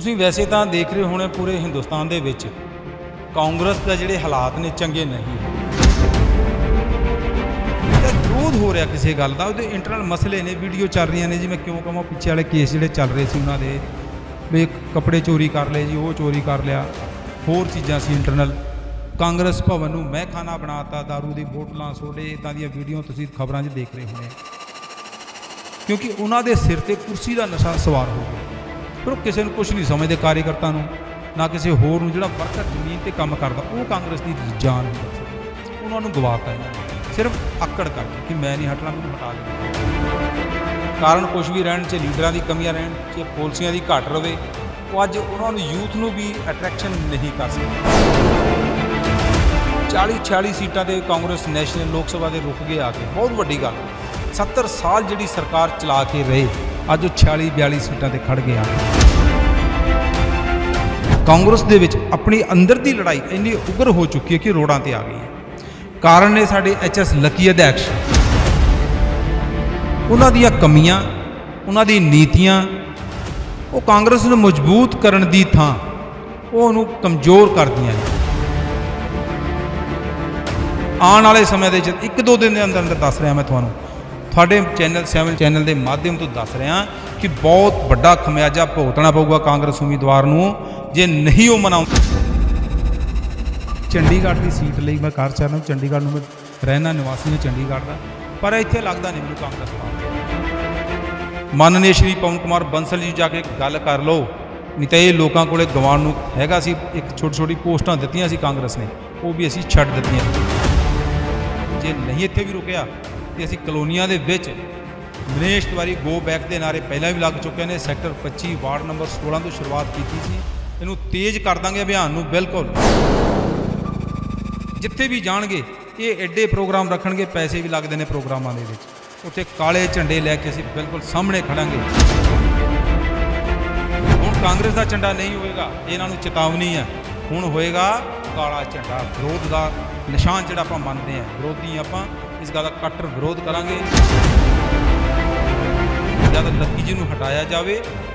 ਤੁਸੀਂ ਵੈਸੇ ਤਾਂ ਦੇਖ ਰਹੇ ਹੋਣੇ ਪੂਰੇ ਹਿੰਦੁਸਤਾਨ ਦੇ ਵਿੱਚ। ਕਾਂਗਰਸ ਦਾ ਜਿਹੜੇ ਹਾਲਾਤ ਨੇ, ਚੰਗੇ ਨਹੀਂ ਇਹਦਾ ਵਿਰੋਧ ਹੋ ਰਿਹਾ ਕਿਸੇ ਗੱਲ ਦਾ, ਉਹਦੇ ਇੰਟਰਨਲ ਮਸਲੇ ਨੇ ਵੀਡੀਓ ਚੱਲ ਰਹੀਆਂ ਨੇ ਜੀ ਮੈਂ ਕਿਉਂ ਕਹਾਂ ਪਿੱਛੇ ਵਾਲੇ ਕੇਸ ਜਿਹੜੇ ਚੱਲ ਰਹੇ ਸੀ ਉਹਨਾਂ ਦੇ। ਵੀ ਕੱਪੜੇ ਚੋਰੀ ਕਰ ਲਏ ਜੀ, ਉਹ ਚੋਰੀ ਕਰ ਲਿਆ। ਹੋਰ ਚੀਜ਼ਾਂ ਸੀ ਇੰਟਰਨਲ ਕਾਂਗਰਸ ਭਵਨ ਨੂੰ ਮੈਂ ਖਾਨਾ ਬਣਾਤਾ, दारू ਦੀ ਬੋਟਲਾਂ ਸੋਡੇ ਇਦਾਂ ਦੀਆਂ ਵੀਡੀਓ ਤੁਸੀਂ ਖਬਰਾਂ 'ਚ ਦੇਖ ਰਹੇ ਹੋਣੇ। ਕਿਉਂਕਿ ਉਹਨਾਂ ਦੇ ਸਿਰ ਤੇ ਕੁਰਸੀ ਦਾ ਨਸ਼ਾ ਸਵਾਰ ਹੋ ਗਿਆ। ਪਰ ਉਹ ਕਿਸੇ ਨੂੰ ਕੁਝ ਨਹੀਂ ਸਮਝਦੇ ਕਾਰਜਕਰਤਾ ਨੂੰ, ਨਾ ਕਿਸੇ ਹੋਰ ਨੂੰ ਜਿਹੜਾ ਵਰਕਰ ਜ਼ਮੀਨ ਤੇ ਕੰਮ ਕਰਦਾ, ਉਹ ਕਾਂਗਰਸ ਦੀ ਜਾਨ ਹੁੰਦਾ ਉਹਨਾਂ ਨੂੰ ਗਵਾਤਾ ਇਹਨਾਂ ਨੇ। ਸਿਰਫ ਅਕੜ ਕਰਕੇ ਕਿ ਮੈਂ ਨਹੀਂ ਹਟਣਾ, ਮੈਨੂੰ ਹਟਾ ਦੇ ਕਾਰਨ ਕੁਝ ਵੀ ਰਹਿਣ ਚ ਲੀਡਰਾਂ ਦੀ ਕਮੀਆਂ ਰਹਿਣ ਚ ਪਾਲਿਸੀਆਂ ਦੀ ਘਾਟ ਰਵੇ, ਉਹ ਅੱਜ ਉਹਨਾਂ ਨੂੰ ਯੂਥ ਨੂੰ ਵੀ ਅਟਰੈਕਸ਼ਨ ਨਹੀਂ ਕਰ ਸਕਦੇ। 40 46 ਸੀਟਾਂ ਤੇ ਕਾਂਗਰਸ ਨੈਸ਼ਨਲ ਲੋਕ ਸਭਾ ਦੇ ਰੁਕ ਗਏ ਆ ਕੇ, ਬਹੁਤ ਵੱਡੀ ਗੱਲ। 70 ਸਾਲ ਜਿਹੜੀ ਸਰਕਾਰ ਚਲਾ ਕੇ ਰਹੇ, ਅੱਜ ਉਹ 46 42 ਸੀਟਾਂ ਤੇ ਖੜ ਗਏ ਆ ਕਾਂਗਰਸ ਦੇ ਵਿੱਚ ਆਪਣੀ ਅੰਦਰ ਦੀ ਲੜਾਈ ਇੰਨੀ ਉਗਰ ਹੋ ਚੁੱਕੀ ਹੈ ਕਿ ਰੋਡਾਂ ਤੇ ਆ ਗਈ ਹੈ। ਕਾਰਨ ਨੇ ਸਾਡੇ ਐਚਐਸ ਲੱਕੀ ਅਧਿਕਸ਼ ਉਹਨਾਂ ਦੀਆਂ ਕਮੀਆਂ, ਉਹਨਾਂ ਦੀ ਨੀਤੀਆਂ, ਉਹ ਕਾਂਗਰਸ ਨੂੰ ਮਜ਼ਬੂਤ ਕਰਨ ਦੀ ਥਾਂ, ਉਹ ਉਹਨੂੰ ਕਮਜ਼ੋਰ ਕਰਦੀਆਂ ਨੇ। ਆਉਣ ਵਾਲੇ ਸਮੇਂ ਦੇ ਵਿੱਚ ਇੱਕ ਦੋ ਦਿਨ ਦੇ ਅੰਦਰ ਅੰਦਰ ਦੱਸ ਰਿਹਾ ਮੈਂ ਤੁਹਾਨੂੰ। ਤੁਹਾਡੇ ਚੈਨਲ 7 ਚੈਨਲ ਦੇ ਮਾਧਿਅਮ ਤੋਂ ਦੱਸ ਰਿਹਾ। ਕਿ ਬਹੁਤ ਵੱਡਾ ਖਮਿਆਜਾ ਭੁਗਤਣਾ ਪਊਗਾ ਕਾਂਗਰਸ ਉਮੀਦਵਾਰ ਨੂੰ, ਜੇ ਨਹੀਂ ਉਹ ਮਨਾਉਂਦਾ ਚੰਡੀਗੜ੍ਹ ਦੀ ਸੀਟ ਲਈ ਮੈਂ ਕਰ ਚਾਹਨਾ ਚੰਡੀਗੜ੍ਹ ਨੂੰ ਮੈਂ ਰਹਿਣਾ ਨਿਵਾਸੀ ਹਾਂ ਚੰਡੀਗੜ੍ਹ ਦਾ, ਪਰ ਇੱਥੇ ਲੱਗਦਾ ਨਹੀਂ ਮੈਨੂੰ ਕਾਂਗਰਸ ਪਾਰਟੀ ਮਾਨनीय ਸ਼੍ਰੀ ਪਵਨ ਕੁਮਾਰ ਬੰਸਲ ਜੀ ਜਾ ਕੇ ਗੱਲ ਕਰ ਲਓ। ਨਹੀਂ ਤਾਂ ਇਹ ਲੋਕਾਂ ਕੋਲੇ ਗਵਾਉਣ ਨੂੰ ਹੈਗਾ ਸੀ, ਇੱਕ ਛੋਟੀ ਛੋਟੀ ਪੋਸਟਾਂ ਦਿੱਤੀਆਂ ਸੀ ਕਾਂਗਰਸ ਨੇ, ਉਹ ਵੀ ਅਸੀਂ ਛੱਡ ਦਿੱਤੀਆਂ। ਜੇ ਨਹੀਂ ਇੱਥੇ ਵੀ ਰੁਕਿਆ, ਤੇ ਅਸੀਂ ਕਲੋਨੀਆਂ ਦੇ ਵਿੱਚ ਦਿਨੇਸ਼ ਤਿਵਾਰੀ ਗੋ ਬੈਕ ਦੇ ਨਾਰੇ ਪਹਿਲਾਂ ਵੀ ਲੱਗ ਚੁੱਕੇ ਨੇ, ਸੈਕਟਰ 25 ਵਾਰਡ ਨੰਬਰ 16 ਤੋਂ ਸ਼ੁਰੂਆਤ ਕੀਤੀ ਸੀ। ਇਹਨੂੰ ਤੇਜ਼ ਕਰ ਦਾਂਗੇ ਅਭਿਆਨ ਨੂੰ, ਬਿਲਕੁਲ। ਜਿੱਥੇ ਵੀ ਜਾਣਗੇ, ਇਹ ਐਡੇ ਪ੍ਰੋਗਰਾਮ ਰੱਖਣਗੇ, ਪੈਸੇ ਵੀ ਲੱਗਦੇ ਨੇ ਪ੍ਰੋਗਰਾਮਾਂ ਦੇ ਵਿੱਚ। ਉੱਥੇ ਕਾਲੇ ਝੰਡੇ ਲੈ ਕੇ ਅਸੀਂ ਬਿਲਕੁਲ ਸਾਹਮਣੇ ਖੜਾਂਗੇ। ਹੁਣ ਕਾਂਗਰਸ ਦਾ ਝੰਡਾ ਨਹੀਂ ਹੋਏਗਾ, ਇਹਨਾਂ ਨੂੰ ਚੇਤਾਵਨੀ ਹੈ। ਹੁਣ ਹੋਏਗਾ ਕਾਲਾ ਝੰਡਾ, ਵਿਰੋਧ ਦਾ ਨਿਸ਼ਾਨ ਜਿਹੜਾ ਆਪਾਂ ਮੰਨਦੇ ਹਾਂ। ਵਿਰੋਧੀ ਆਪਾਂ, ਇਸ ਗੱਲ ਦਾ ਕੱਟਰ ਵਿਰੋਧ ਕਰਾਂਗੇ। ਜਦ ਲੱਕੀ ਜੀ ਨੂੰ ਹਟਾਇਆ ਜਾਵੇ,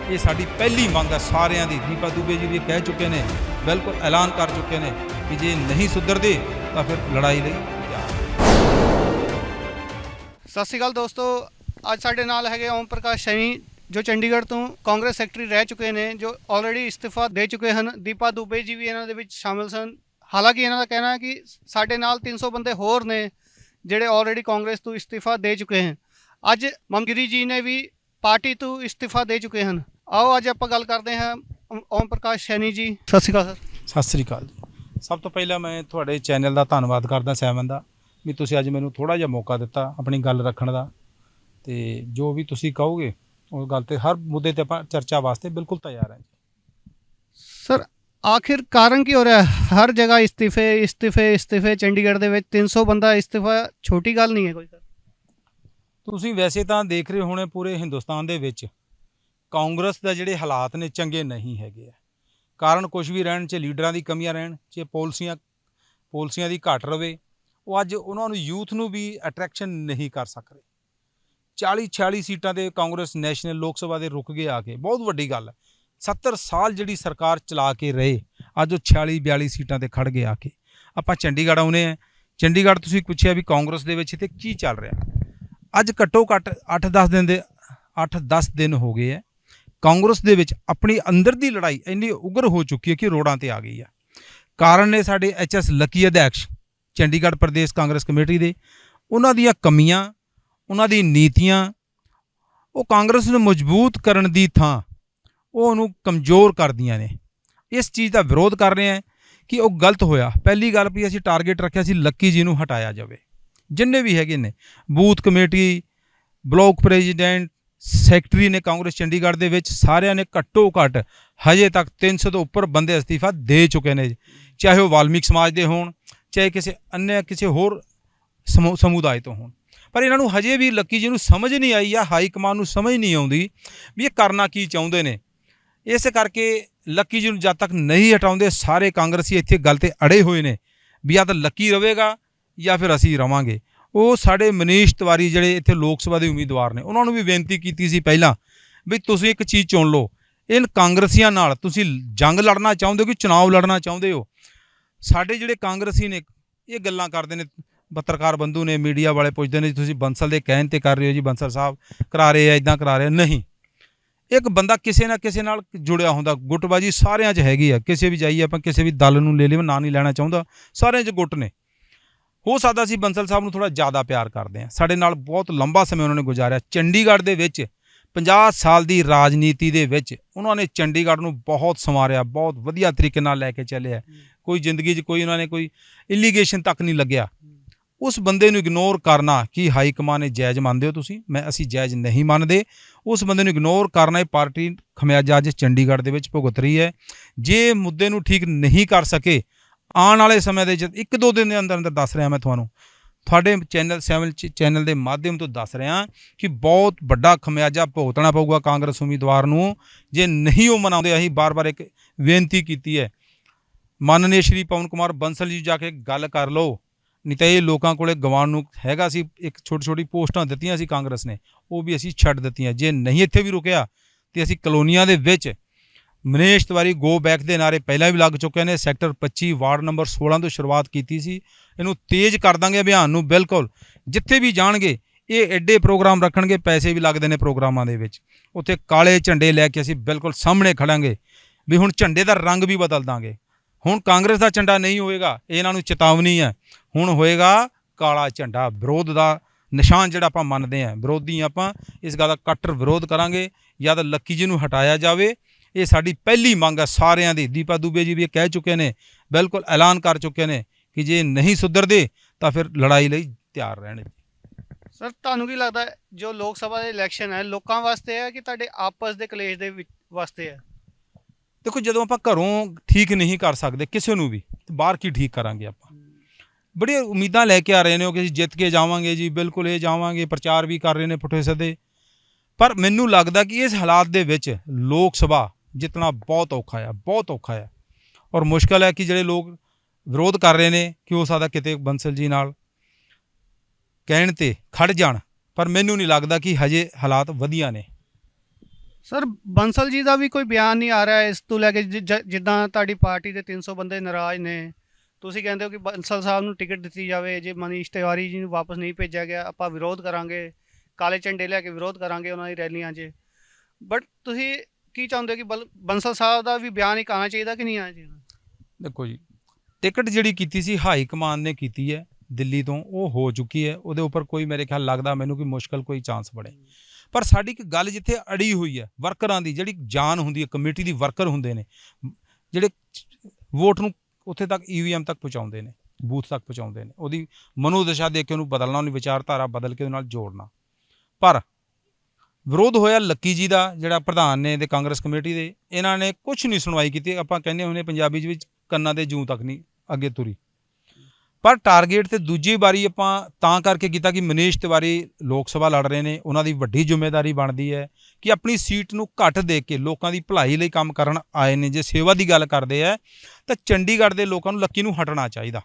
ਇਹ ਸਾਡੀ ਪਹਿਲੀ ਮੰਗ ਹੈ ਸਾਰਿਆਂ ਦੀ। ਦੀਪਾ ਦੂਬੇ ਜੀ ਵੀ ਕਹਿ ਚੁੱਕੇ ਨੇ, ਬਿਲਕੁਲ ਐਲਾਨ ਕਰ ਚੁੱਕੇ ਨੇ ਕਿ ਜੇ ਨਹੀਂ ਸੁਧਰਦੇ, ਤਾਂ ਫਿਰ ਲੜਾਈ ਲਈ ਸਤਿ ਸ਼੍ਰੀ ਅਕਾਲ ਦੋਸਤੋ, ਅੱਜ ਸਾਡੇ ਨਾਲ ਹੈਗੇ ਓਮ ਪ੍ਰਕਾਸ਼ ਸੈਣੀ, ਜੋ ਚੰਡੀਗੜ੍ਹ ਤੋਂ ਕਾਂਗਰਸ ਸੈਕਟਰੀ ਰਹਿ ਚੁੱਕੇ ਨੇ, ਜੋ ਆਲਰੇਡੀ ਇਸਤੀਫਾ ਦੇ ਚੁੱਕੇ ਹਨ। ਦੀਪਾ ਦੁਬੇ ਜੀ ਵੀ ਇਹਨਾਂ ਦੇ ਵਿੱਚ ਸ਼ਾਮਿਲ ਸਨ। ਹਾਲਾਂਕਿ ਇਹਨਾਂ ਦਾ ਕਹਿਣਾ ਹੈ ਕਿ ਸਾਡੇ ਨਾਲ 300 ਬੰਦੇ ਹੋਰ ਨੇ, ਜਿਹੜੇ ਆਲਰੇਡੀ ਕਾਂਗਰਸ ਤੋਂ ਇਸਤੀਫਾ ਦੇ ਚੁੱਕੇ ਹਨ। ਅੱਜ ਮਮਗਿਰੀ ਜੀ ਨੇ ਵੀ ਪਾਰਟੀ ਤੋਂ ਇਸਤੀਫਾ ਦੇ ਚੁੱਕੇ ਹਨ। ਆਓ ਅੱਜ ਆਪਾਂ ਗੱਲ ਕਰਦੇ ਹਾਂ ਓਮ- ਪ੍ਰਕਾਸ਼ ਸੈਣੀ ਜੀ। ਸਤਿ ਸ਼੍ਰੀ ਅਕਾਲ ਸਰ। ਸਤਿ ਸ੍ਰੀ ਅਕਾਲ ਜੀ। ਸਭ ਤੋਂ ਪਹਿਲਾਂ ਮੈਂ ਤੁਹਾਡੇ ਚੈਨਲ ਦਾ ਧੰਨਵਾਦ ਕਰਦਾ ਸੈਵਨ ਦਾ ਵੀ ਤੁਸੀਂ ਅੱਜ ਮੈਨੂੰ ਥੋੜਾ ਜਿਹਾ ਮੌਕਾ ਦਿੱਤਾ ਆਪਣੀ ਗੱਲ ਰੱਖਣ ਦਾ। ਤੇ ਜੋ ਵੀ ਤੁਸੀਂ ਕਹੋਗੇ ਉਹ ਗੱਲ ਤੇ ਹਰ ਮੁੱਦੇ ਤੇ ਆਪਾਂ ਚਰਚਾ ਵਾਸਤੇ ਬਿਲਕੁਲ ਤਿਆਰ ਹਾਂ ਜੀ। ਸਰ ਆਖਿਰ ਕਾਰਨ ਕੀ ਹੋ ਰਿਹਾ? ਹੈ? ਹਰ ਜਗ੍ਹਾ ਇਸਤੀਫੇ ਇਸਤੀਫੇ ਇਸਤੀਫੇ। ਚੰਡੀਗੜ੍ਹ ਦੇ ਵਿੱਚ 300 ਬੰਦਾ ਇਸਤੀਫਾ ਛੋਟੀ ਗੱਲ ਨਹੀਂ ਹੈ ਕੋਈ ਸਰ। ਤੁਸੀਂ ਵੈਸੇ ਤਾਂ ਦੇਖ ਰਹੇ ਹੋਣੇ ਪੂਰੇ ਹਿੰਦੁਸਤਾਨ ਦੇ ਵਿੱਚ, ਕਾਂਗਰਸ ਦਾ ਜਿਹੜੇ ਹਾਲਾਤ ਨੇ ਚੰਗੇ ਨਹੀਂ ਹੈਗੇ ਆ। ਕਾਰਨ ਕੁਝ ਵੀ ਰਹਿਣ ਚ ਲੀਡਰਾਂ ਦੀ ਕਮੀਆਂ ਰਹਿਣ ਚ ਪਾਲਿਸੀਆਂ ਪਾਲਿਸੀਆਂ ਦੀ ਘਾਟ ਰਵੇ, ਉਹ ਅੱਜ ਉਹਨਾਂ ਨੂੰ ਯੂਥ ਨੂੰ ਵੀ ਅਟਰੈਕਸ਼ਨ ਨਹੀਂ ਕਰ ਸਕ ਰਹੇ। 40 46 ਸੀਟਾਂ ਤੇ ਕਾਂਗਰਸ ਨੈਸ਼ਨਲ ਲੋਕ ਸਭਾ ਦੇ ਰੁਕ ਗਏ ਆ ਕੇ, ਬਹੁਤ ਵੱਡੀ ਗੱਲ ਹੈ। 70 ਸਾਲ ਜਿਹੜੀ ਸਰਕਾਰ ਚਲਾ ਕੇ ਰਹੇ, ਅੱਜ ਉਹ 46 42 ਸੀਟਾਂ ਤੇ ਖੜ ਗਏ ਆ ਕੇ। ਆਪਾਂ ਚੰਡੀਗੜ੍ਹ ਆਉਨੇ ਆ ਚੰਡੀਗੜ੍ਹ ਤੁਸੀਂ ਪੁੱਛਿਆ ਵੀ ਕਾਂਗਰਸ ਦੇ ਵਿੱਚ ਇੱਥੇ ਕੀ ਚੱਲ ਰਿਹਾ? ਅੱਜ ਘੱਟੋ ਘੱਟ 8-10 ਦਿਨ ਦੇ 8-10 ਦਿਨ ਹੋ ਗਏ ਹੈ ਕਾਂਗਰਸ ਦੇ ਵਿੱਚ ਆਪਣੀ ਅੰਦਰ ਦੀ ਲੜਾਈ ਇੰਨੀ ਉਗਰ ਹੋ ਚੁੱਕੀ ਹੈ ਕਿ ਰੋਡਾਂ ਤੇ ਆ ਗਈ ਆ। ਕਾਰਨ ਨੇ ਸਾਡੇ ਐਚਐਸ ਲੱਕੀ ਅਧਿਕਸ਼ ਚੰਡੀਗੜ੍ਹ ਪ੍ਰਦੇਸ਼ ਕਾਂਗਰਸ ਕਮੇਟੀ ਦੇ। ਉਹਨਾਂ ਦੀਆਂ ਕਮੀਆਂ, ਉਹਨਾਂ ਦੀ ਨੀਤੀਆਂ, ਉਹ ਕਾਂਗਰਸ ਨੂੰ ਮਜ਼ਬੂਤ ਕਰਨ ਦੀ ਥਾਂ, ਉਹ ਉਹਨੂੰ ਕਮਜ਼ੋਰ ਕਰਦੀਆਂ ਨੇ। ਇਸ ਚੀਜ਼ ਦਾ ਵਿਰੋਧ ਕਰ ਰਹੇ ਹਾਂ ਕਿ ਉਹ ਗਲਤ ਹੋਇਆ। ਪਹਿਲੀ ਗੱਲ ਵੀ ਅਸੀਂ ਟਾਰਗੇਟ ਰੱਖਿਆ ਸੀ ਲੱਕੀ ਜੀ ਨੂੰ ਹਟਾਇਆ ਜਾਵੇ। ਜਿੰਨੇ ਵੀ ਹੈਗੇ ਨੇ, booth committee, block president, secretary ਨੇ ਕਾਂਗਰਸ ਚੰਡੀਗੜ੍ਹ ਦੇ ਵਿੱਚ ਸਾਰਿਆਂ ਨੇ ਘੱਟੋ ਘੱਟ ਹਜੇ ਤੱਕ 300 ਤੋਂ ਉੱਪਰ ਬੰਦੇ ਅਸਤੀਫਾ ਦੇ ਚੁੱਕੇ ਨੇ। ਚਾਹੇ ਉਹ ਵਾਲਮੀਕ ਸਮਾਜ ਦੇ ਹੋਣ, ਚਾਹੇ ਕਿਸੇ ਅੰਨ੍‍ය ਕਿਸੇ ਹੋਰ ਸਮੁਦਾਇ ਤੋਂ ਹੋਣ। ਪਰ ਇਹਨਾਂ ਨੂੰ ਹਜੇ ਵੀ ਲੱਕੀ ਜੀ ਨੂੰ ਸਮਝ ਨਹੀਂ ਆਈ ਆ ਹਾਈ ਕਮਾਨ ਨੂੰ ਸਮਝ ਨਹੀਂ ਆਉਂਦੀ ਵੀ ਇਹ ਕਰਨਾ ਕੀ ਚਾਹੁੰਦੇ ਨੇ। ਇਸ ਕਰਕੇ ਲੱਕੀ ਜੀ ਨੂੰ ਜਦ ਤੱਕ ਨਹੀਂ ਹਟਾਉਂਦੇ, ਸਾਰੇ ਕਾਂਗਰਸੀ ਇੱਥੇ ਗੱਲ ਤੇ ਅੜੇ ਹੋਏ ਨੇ ਵੀ ਜਾਂ ਤਾਂ ਲੱਕੀ ਰਹੇਗਾ ਜਾਂ ਫਿਰ ਅਸੀਂ ਰਵਾਂਗੇ। ਉਹ ਸਾਡੇ ਮਨੀਸ਼ ਤਿਵਾਰੀ ਜਿਹੜੇ ਇੱਥੇ ਲੋਕ ਸਭਾ ਦੇ ਉਮੀਦਵਾਰ ਨੇ, ਉਹਨਾਂ ਨੂੰ ਵੀ ਬੇਨਤੀ ਕੀਤੀ ਸੀ ਪਹਿਲਾਂ ਵੀ ਤੁਸੀਂ ਇੱਕ ਚੀਜ਼ ਚੁਣ ਲਓ। ਇਨ ਕਾਂਗਰਸੀਆਂ ਨਾਲ ਤੁਸੀਂ ਜੰਗ ਲੜਨਾ ਚਾਹੁੰਦੇ ਹੋ ਕਿ ਚੁਣਾਵ ਲੜਨਾ ਚਾਹੁੰਦੇ ਹੋ? ਸਾਡੇ ਜਿਹੜੇ ਕਾਂਗਰਸੀ ਨੇ, ਇਹ ਗੱਲਾਂ ਕਰਦੇ ਨੇ, ਪੱਤਰਕਾਰ ਬੰਧੂ ਨੇ, ਮੀਡੀਆ ਵਾਲੇ ਪੁੱਛਦੇ ਨੇ ਜੀ, ਤੁਸੀਂ ਬੰਸਲ ਦੇ ਕਹਿਣ ਤੇ ਕਰ ਰਹੇ ਹੋ ਜੀ, ਬੰਸਲ ਸਾਹਿਬ ਕਰਾ ਰਹੇ ਆ ਇਦਾਂ ਕਰਾ ਰਹੇ ਨਹੀਂ। ਇੱਕ ਬੰਦਾ ਕਿਸੇ ਨਾ ਕਿਸੇ ਨਾਲ ਜੁੜਿਆ ਹੁੰਦਾ, ਗੁੱਟਬਾਜੀ ਸਾਰਿਆਂ 'ਚ ਹੈਗੀ ਆ। ਕਿਸੇ ਵੀ ਜਾਈਏ ਆਪਾਂ ਕਿਸੇ ਵੀ ਦਲ ਨੂੰ ਲੈ ਲਈ ਨਾਂ ਨਹੀਂ ਲੈਣਾ ਚਾਹੁੰਦਾ, ਸਾਰਿਆਂ 'ਚ ਗੁੱਟ ਨੇ। ਹੋ ਸਕਦਾ ਸੀ ਬੰਸਲ ਸਾਹਿਬ ਨੂੰ ਥੋੜਾ ਜ਼ਿਆਦਾ ਪਿਆਰ ਕਰਦੇ ਆ ਸਾਡੇ ਨਾਲ ਬਹੁਤ ਲੰਬਾ ਸਮੇਂ ਉਹਨਾਂ ਨੇ ਗੁਜ਼ਾਰਿਆ। ਚੰਡੀਗੜ੍ਹ ਦੇ ਵਿੱਚ 50 ਸਾਲ ਦੀ ਰਾਜਨੀਤੀ ਦੇ ਵਿੱਚ ਉਹਨਾਂ ਨੇ ਚੰਡੀਗੜ੍ਹ ਨੂੰ ਬਹੁਤ ਸੰਵਾਰਿਆ, ਬਹੁਤ ਵਧੀਆ ਤਰੀਕੇ ਨਾਲ ਲੈ ਕੇ ਚੱਲਿਆ। ਕੋਈ ਜ਼ਿੰਦਗੀ 'ਚ ਕੋਈ ਉਹਨਾਂ ਨੇ ਕੋਈ ਇਲੀਗੇਸ਼ਨ ਤੱਕ ਨਹੀਂ ਲੱਗਿਆ। ਉਸ ਬੰਦੇ ਨੂੰ ਇਗਨੋਰ ਕਰਨਾ ਕੀ ਹਾਈ ਕਮਾਨ ਨੇ ਜਾਇਜ਼ ਮੰਨਦੇ ਹੋ ਤੁਸੀਂ? ਮੈਂ, ਅਸੀਂ ਜਾਇਜ਼ ਨਹੀਂ ਮੰਨਦੇ। ਉਸ ਬੰਦੇ ਨੂੰ ਇਗਨੋਰ ਕਰਨਾ ਇਹ ਪਾਰਟੀ ਖਮਿਆਜਾ ਅੱਜ ਚੰਡੀਗੜ੍ਹ ਦੇ ਵਿੱਚ ਭੁਗਤ ਰਹੀ ਹੈ। ਜੇ ਮੁੱਦੇ ਨੂੰ ਠੀਕ ਨਹੀਂ ਕਰ ਸਕੇ ਆਉਣ ਵਾਲੇ ਸਮੇਂ ਦੇ ਵਿੱਚ ਇੱਕ ਦੋ ਦਿਨ ਦੇ ਅੰਦਰ ਅੰਦਰ ਦੱਸ ਰਿਹਾ ਮੈਂ ਤੁਹਾਨੂੰ। ਤੁਹਾਡੇ ਚੈਨਲ ਸੈਵਨ ਚੈਨਲ ਦੇ ਮਾਧਿਅਮ ਤੋਂ ਦੱਸ ਰਿਹਾ ਕਿ ਬਹੁਤ ਵੱਡਾ ਖਮਿਆਜਾ ਭੁਗਤਣਾ ਪਊਗਾ ਕਾਂਗਰਸ ਉਮੀਦਵਾਰ ਨੂੰ। ਜੇ ਨਹੀਂ ਉਹ ਮਨਾਉਂਦੇ, ਅਸੀਂ ਬਾਰ-ਬਾਰ ਇੱਕ ਬੇਨਤੀ ਕੀਤੀ ਹੈ। ਮਾਨਨੀय ਸ਼੍ਰੀ ਪਵਨ ਕੁਮਾਰ ਬੰਸਲ ਜੀ ਜਾ ਕੇ ਗੱਲ ਕਰ ਲਓ। ਨਹੀਂ ਤਾਂ ਇਹ ਲੋਕਾਂ ਕੋਲੇ ਗਵਾਉਣ ਨੂੰ ਹੈਗਾ ਸੀ, ਇੱਕ ਛੋਟੀ ਛੋਟੀ ਪੋਸਟਾਂ ਦਿੱਤੀਆਂ ਸੀ ਕਾਂਗਰਸ ਨੇ, ਉਹ ਵੀ ਅਸੀਂ ਛੱਡ ਦਿੱਤੀਆਂ। ਜੇ ਨਹੀਂ ਇੱਥੇ ਵੀ ਰੁਕਿਆ, ਤੇ ਅਸੀਂ ਕਲੋਨੀਆਂ ਦੇ ਵਿੱਚ ਮਨੇਸ਼ ਤਿਵਾਰੀ ਗੋ ਬੈਕ ਦੇ ਨਾਰੇ ਪਹਿਲਾਂ ਵੀ ਲੱਗ ਚੁੱਕੇ ਨੇ। ਸੈਕਟਰ 25 ਵਾਰਡ ਨੰਬਰ 16 ਤੋਂ ਸ਼ੁਰੂਆਤ ਕੀਤੀ ਸੀ। ਇਹਨੂੰ ਤੇਜ਼ ਕਰ ਦਾਂਗੇ ਅਭਿਆਨ ਨੂੰ, ਬਿਲਕੁਲ। ਜਿੱਥੇ ਵੀ ਜਾਣਗੇ, ਇਹ ਐਡੇ ਪ੍ਰੋਗਰਾਮ ਰੱਖਣਗੇ, ਪੈਸੇ ਵੀ ਲੱਗਦੇ ਨੇ ਪ੍ਰੋਗਰਾਮਾਂ ਦੇ ਵਿੱਚ। ਉੱਥੇ ਕਾਲੇ ਝੰਡੇ ਲੈ ਕੇ ਅਸੀਂ ਬਿਲਕੁਲ ਸਾਹਮਣੇ ਖੜਾਂਗੇ, ਵੀ ਹੁਣ ਝੰਡੇ ਦਾ ਰੰਗ ਵੀ ਬਦਲ ਦਾਂਗੇ। ਹੁਣ ਕਾਂਗਰਸ ਦਾ ਝੰਡਾ ਨਹੀਂ ਹੋਏਗਾ ਇਹਨਾਂ ਨੂੰ ਚੇਤਾਵਨੀ ਹੈ। ਹੁਣ ਹੋਏਗਾ ਕਾਲਾ ਝੰਡਾ, ਵਿਰੋਧ ਦਾ ਨਿਸ਼ਾਨ ਜਿਹੜਾ ਆਪਾਂ ਮੰਨਦੇ ਆਂ ਵਿਰੋਧੀ ਆਪਾਂ ਇਸ ਗੱਲ ਦਾ ਕੱਟਰ ਵਿਰੋਧ ਕਰਾਂਗੇ, ਜਾਂ ਤਾਂ ਲੱਕੀ ਜੀ ਨੂੰ ਹਟਾਇਆ ਜਾਵੇ ਇਹ ਸਾਡੀ ਪਹਿਲੀ ਮੰਗ ਹੈ ਸਾਰਿਆਂ ਦੀ। ਦੀਪਾ ਦੂਬੇ ਜੀ ਵੀ ਇਹ ਕਹਿ ਚੁੱਕੇ ਨੇ ਬਿਲਕੁਲ ਐਲਾਨ ਕਰ ਚੁੱਕੇ ਨੇ ਕਿ ਜੇ ਨਹੀਂ ਸੁਧਰਦੇ ਤਾਂ ਫਿਰ ਲੜਾਈ ਲਈ ਤਿਆਰ ਰਹਿਣ। ਸਰ ਤੁਹਾਨੂੰ ਕੀ ਲੱਗਦਾ ਜੋ ਲੋਕ ਸਭਾ ਦੇ ਇਲੈਕਸ਼ਨ ਹੈ ਲੋਕਾਂ ਵਾਸਤੇ ਹੈ ਕਿ ਤੁਹਾਡੇ ਆਪਸ ਦੇ ਕਲੇਸ਼ ਦੇ ਵਾਸਤੇ ਹੈ? ਦੇਖੋ ਜਦੋਂ ਆਪਾਂ ਘਰੋਂ ਠੀਕ ਨਹੀਂ ਕਰ ਸਕਦੇ ਕਿਸੇ ਨੂੰ ਵੀ ਬਾਹਰ ਕੀ ਠੀਕ ਕਰਾਂਗੇ ਆਪਾਂ? ਬੜੀ ਉਮੀਦਾਂ ਲੈ ਕੇ ਆ ਰਹੇ ਨੇ ਉਹ ਕਿ ਅਸੀਂ ਜਿੱਤ ਕੇ ਜਾਵਾਂਗੇ ਜੀ ਬਿਲਕੁਲ ਇਹ ਜਾਵਾਂਗੇ ਪ੍ਰਚਾਰ ਵੀ ਕਰ ਰਹੇ ਨੇ ਪੁੱਠੇ ਸਦੇ ਪਰ ਮੈਨੂੰ ਲੱਗਦਾ ਕਿ ਇਸ ਹਾਲਾਤ ਦੇ ਵਿੱਚ ਲੋਕ ਸਭਾ ਜਿੱਤਣਾ ਬਹੁਤ ਔਖਾ ਆ, ਬਹੁਤ ਔਖਾ ਆ। ਔਰ ਮੁਸ਼ਕਲ ਹੈ ਕਿ ਜਿਹੜੇ ਲੋਕ ਵਿਰੋਧ ਕਰ ਰਹੇ ਨੇ ਕਿ ਹੋ ਸਕਦਾ ਕਿਤੇ ਬੰਸਲ ਜੀ ਨਾਲ ਕਹਿਣ ਤੇ ਖੜ ਜਾਣ, ਪਰ ਮੈਨੂੰ ਨਹੀਂ ਲੱਗਦਾ ਕਿ ਹਜੇ ਹਾਲਾਤ ਵਧੀਆ ਨੇ। ਸਰ, ਬੰਸਲ ਜੀ ਦਾ ਵੀ ਕੋਈ ਬਿਆਨ ਨਹੀਂ ਆ ਰਿਹਾ ਇਸ ਤੋਂ ਲੈ ਕੇ ਜਿ- ਜਿੱਦਾਂ ਤੁਹਾਡੀ ਪਾਰਟੀ ਦੇ 300 ਬੰਦੇ ਨਾਰਾਜ਼ ਨੇ। ਤੁਸੀਂ ਕਹਿੰਦੇ ਹੋ ਕਿ ਬੰਸਲ ਸਾਹਿਬ ਨੂੰ ਟਿਕਟ ਦਿੱਤੀ ਜਾਵੇ, ਜੇ ਮਨੀਸ਼ ਤਿਵਾਰੀ ਜੀ ਨੂੰ ਵਾਪਸ ਨਹੀਂ ਭੇਜਿਆ ਗਿਆ, ਆਪਾਂ ਵਿਰੋਧ ਕਰਾਂਗੇ। ਕਾਲੇ ਝੰਡੇ ਲੈ ਕੇ ਵਿਰੋਧ ਕਰਾਂਗੇ ਉਹਨਾਂ ਦੀ ਰੈਲੀਆਂ 'ਚ। ਬਟ ਤੁਸੀਂ ਕੀ ਚਾਹੁੰਦੇ ਹੋ ਕਿ ਬਲ- ਬੰਸਲ ਸਾਹਿਬ ਦਾ ਵੀ ਬਿਆਨ ਇੱਕ ਆਉਣਾ ਚਾਹੀਦਾ ਕਿ ਨਹੀਂ ਆਉਣਾ ਚਾਹੀਦਾ? ਦੇਖੋ ਜੀ, ਟਿਕਟ ਜਿਹੜੀ ਕੀਤੀ ਸੀ ਹਾਈ ਕਮਾਨ ਨੇ ਕੀਤੀ ਹੈ ਦਿੱਲੀ ਤੋਂ, ਉਹ ਹੋ ਚੁੱਕੀ ਹੈ। ਉਹਦੇ ਉੱਪਰ ਕੋਈ ਮੇਰੇ ਖਿਆਲ ਲੱਗਦਾ ਮੈਨੂੰ ਕਿ ਮੁਸ਼ਕਲ ਕੋਈ ਚਾਂਸ ਬਣੇ। ਪਰ ਸਾਡੀ ਇੱਕ ਗੱਲ ਜਿੱਥੇ ਅੜੀ ਹੋਈ ਹੈ, ਵਰਕਰਾਂ ਦੀ ਜਿਹੜੀ ਜਾਨ ਹੁੰਦੀ ਹੈ, ਕਮੇਟੀ ਦੀ ਵਰਕਰ ਹੁੰਦੇ ਨੇ, ਜਿਹੜੇ ਵੋਟ ਨੂੰ ਉੱਥੇ ਤੱਕ ਈਵੀਐਮ ਤੱਕ ਪਹੁੰਚਾਉਂਦੇ ਨੇ, ਬੂਥ ਤੱਕ ਪਹੁੰਚਾਉਂਦੇ ਨੇ, ਉਹਦੀ ਮਨੋਦਸ਼ਾ ਦੇਖ ਕੇ ਉਹਨੂੰ ਬਦਲਣਾ, ਉਹਦੀ ਵਿਚਾਰਧਾਰਾ ਬਦਲ ਕੇ ਉਹਦੇ ਨਾਲ ਜੋੜਨਾ। ਪਰ ਵਿਰੋਧ ਹੋਇਆ ਲੱਕੀ ਜੀ ਦਾ, ਜਿਹੜਾ ਪ੍ਰਧਾਨ ਨੇ ਤੇ ਕਾਂਗਰਸ ਕਮੇਟੀ ਦੇ, ਇਹਨਾਂ ਨੇ ਕੁਝ ਨਹੀਂ ਸੁਣਵਾਈ ਕੀਤੀ, ਆਪਾਂ ਕਹਿੰਦੇ ਹੁੰਦੇ ਪੰਜਾਬੀ ਚ ਵਿੱਚ ਕੰਨਾਂ ਦੇ ਜੂੰ ਤੱਕ ਨਹੀਂ, ਅੱਗੇ ਤੁਰੀ। ਪਰ ਟਾਰਗੇਟ ਤੇ ਦੂਜੀ ਵਾਰੀ ਆਪਾਂ ਤਾਂ ਕਰਕੇ ਕੀਤਾ ਕਿ ਮਨੀਸ਼ ਤਿਵਾਰੀ ਲੋਕ ਸਭਾ ਲੜ ਰਹੇ ਨੇ, ਉਹਨਾਂ ਦੀ ਵੱਡੀ ਜ਼ਿੰਮੇਵਾਰੀ ਬਣਦੀ ਹੈ ਕਿ ਆਪਣੀ ਸੀਟ ਨੂੰ ਘੱਟ ਦੇ ਕੇ ਲੋਕਾਂ ਦੀ ਭਲਾਈ ਲਈ ਕੰਮ ਕਰਨ ਆਏ ਨੇ, ਜੇ ਸੇਵਾ ਦੀ ਗੱਲ ਕਰਦੇ ਆ, ਤਾਂ ਚੰਡੀਗੜ੍ਹ ਦੇ ਲੋਕਾਂ ਨੂੰ ਲੱਕੀ ਨੂੰ ਹਟਣਾ ਚਾਹੀਦਾ।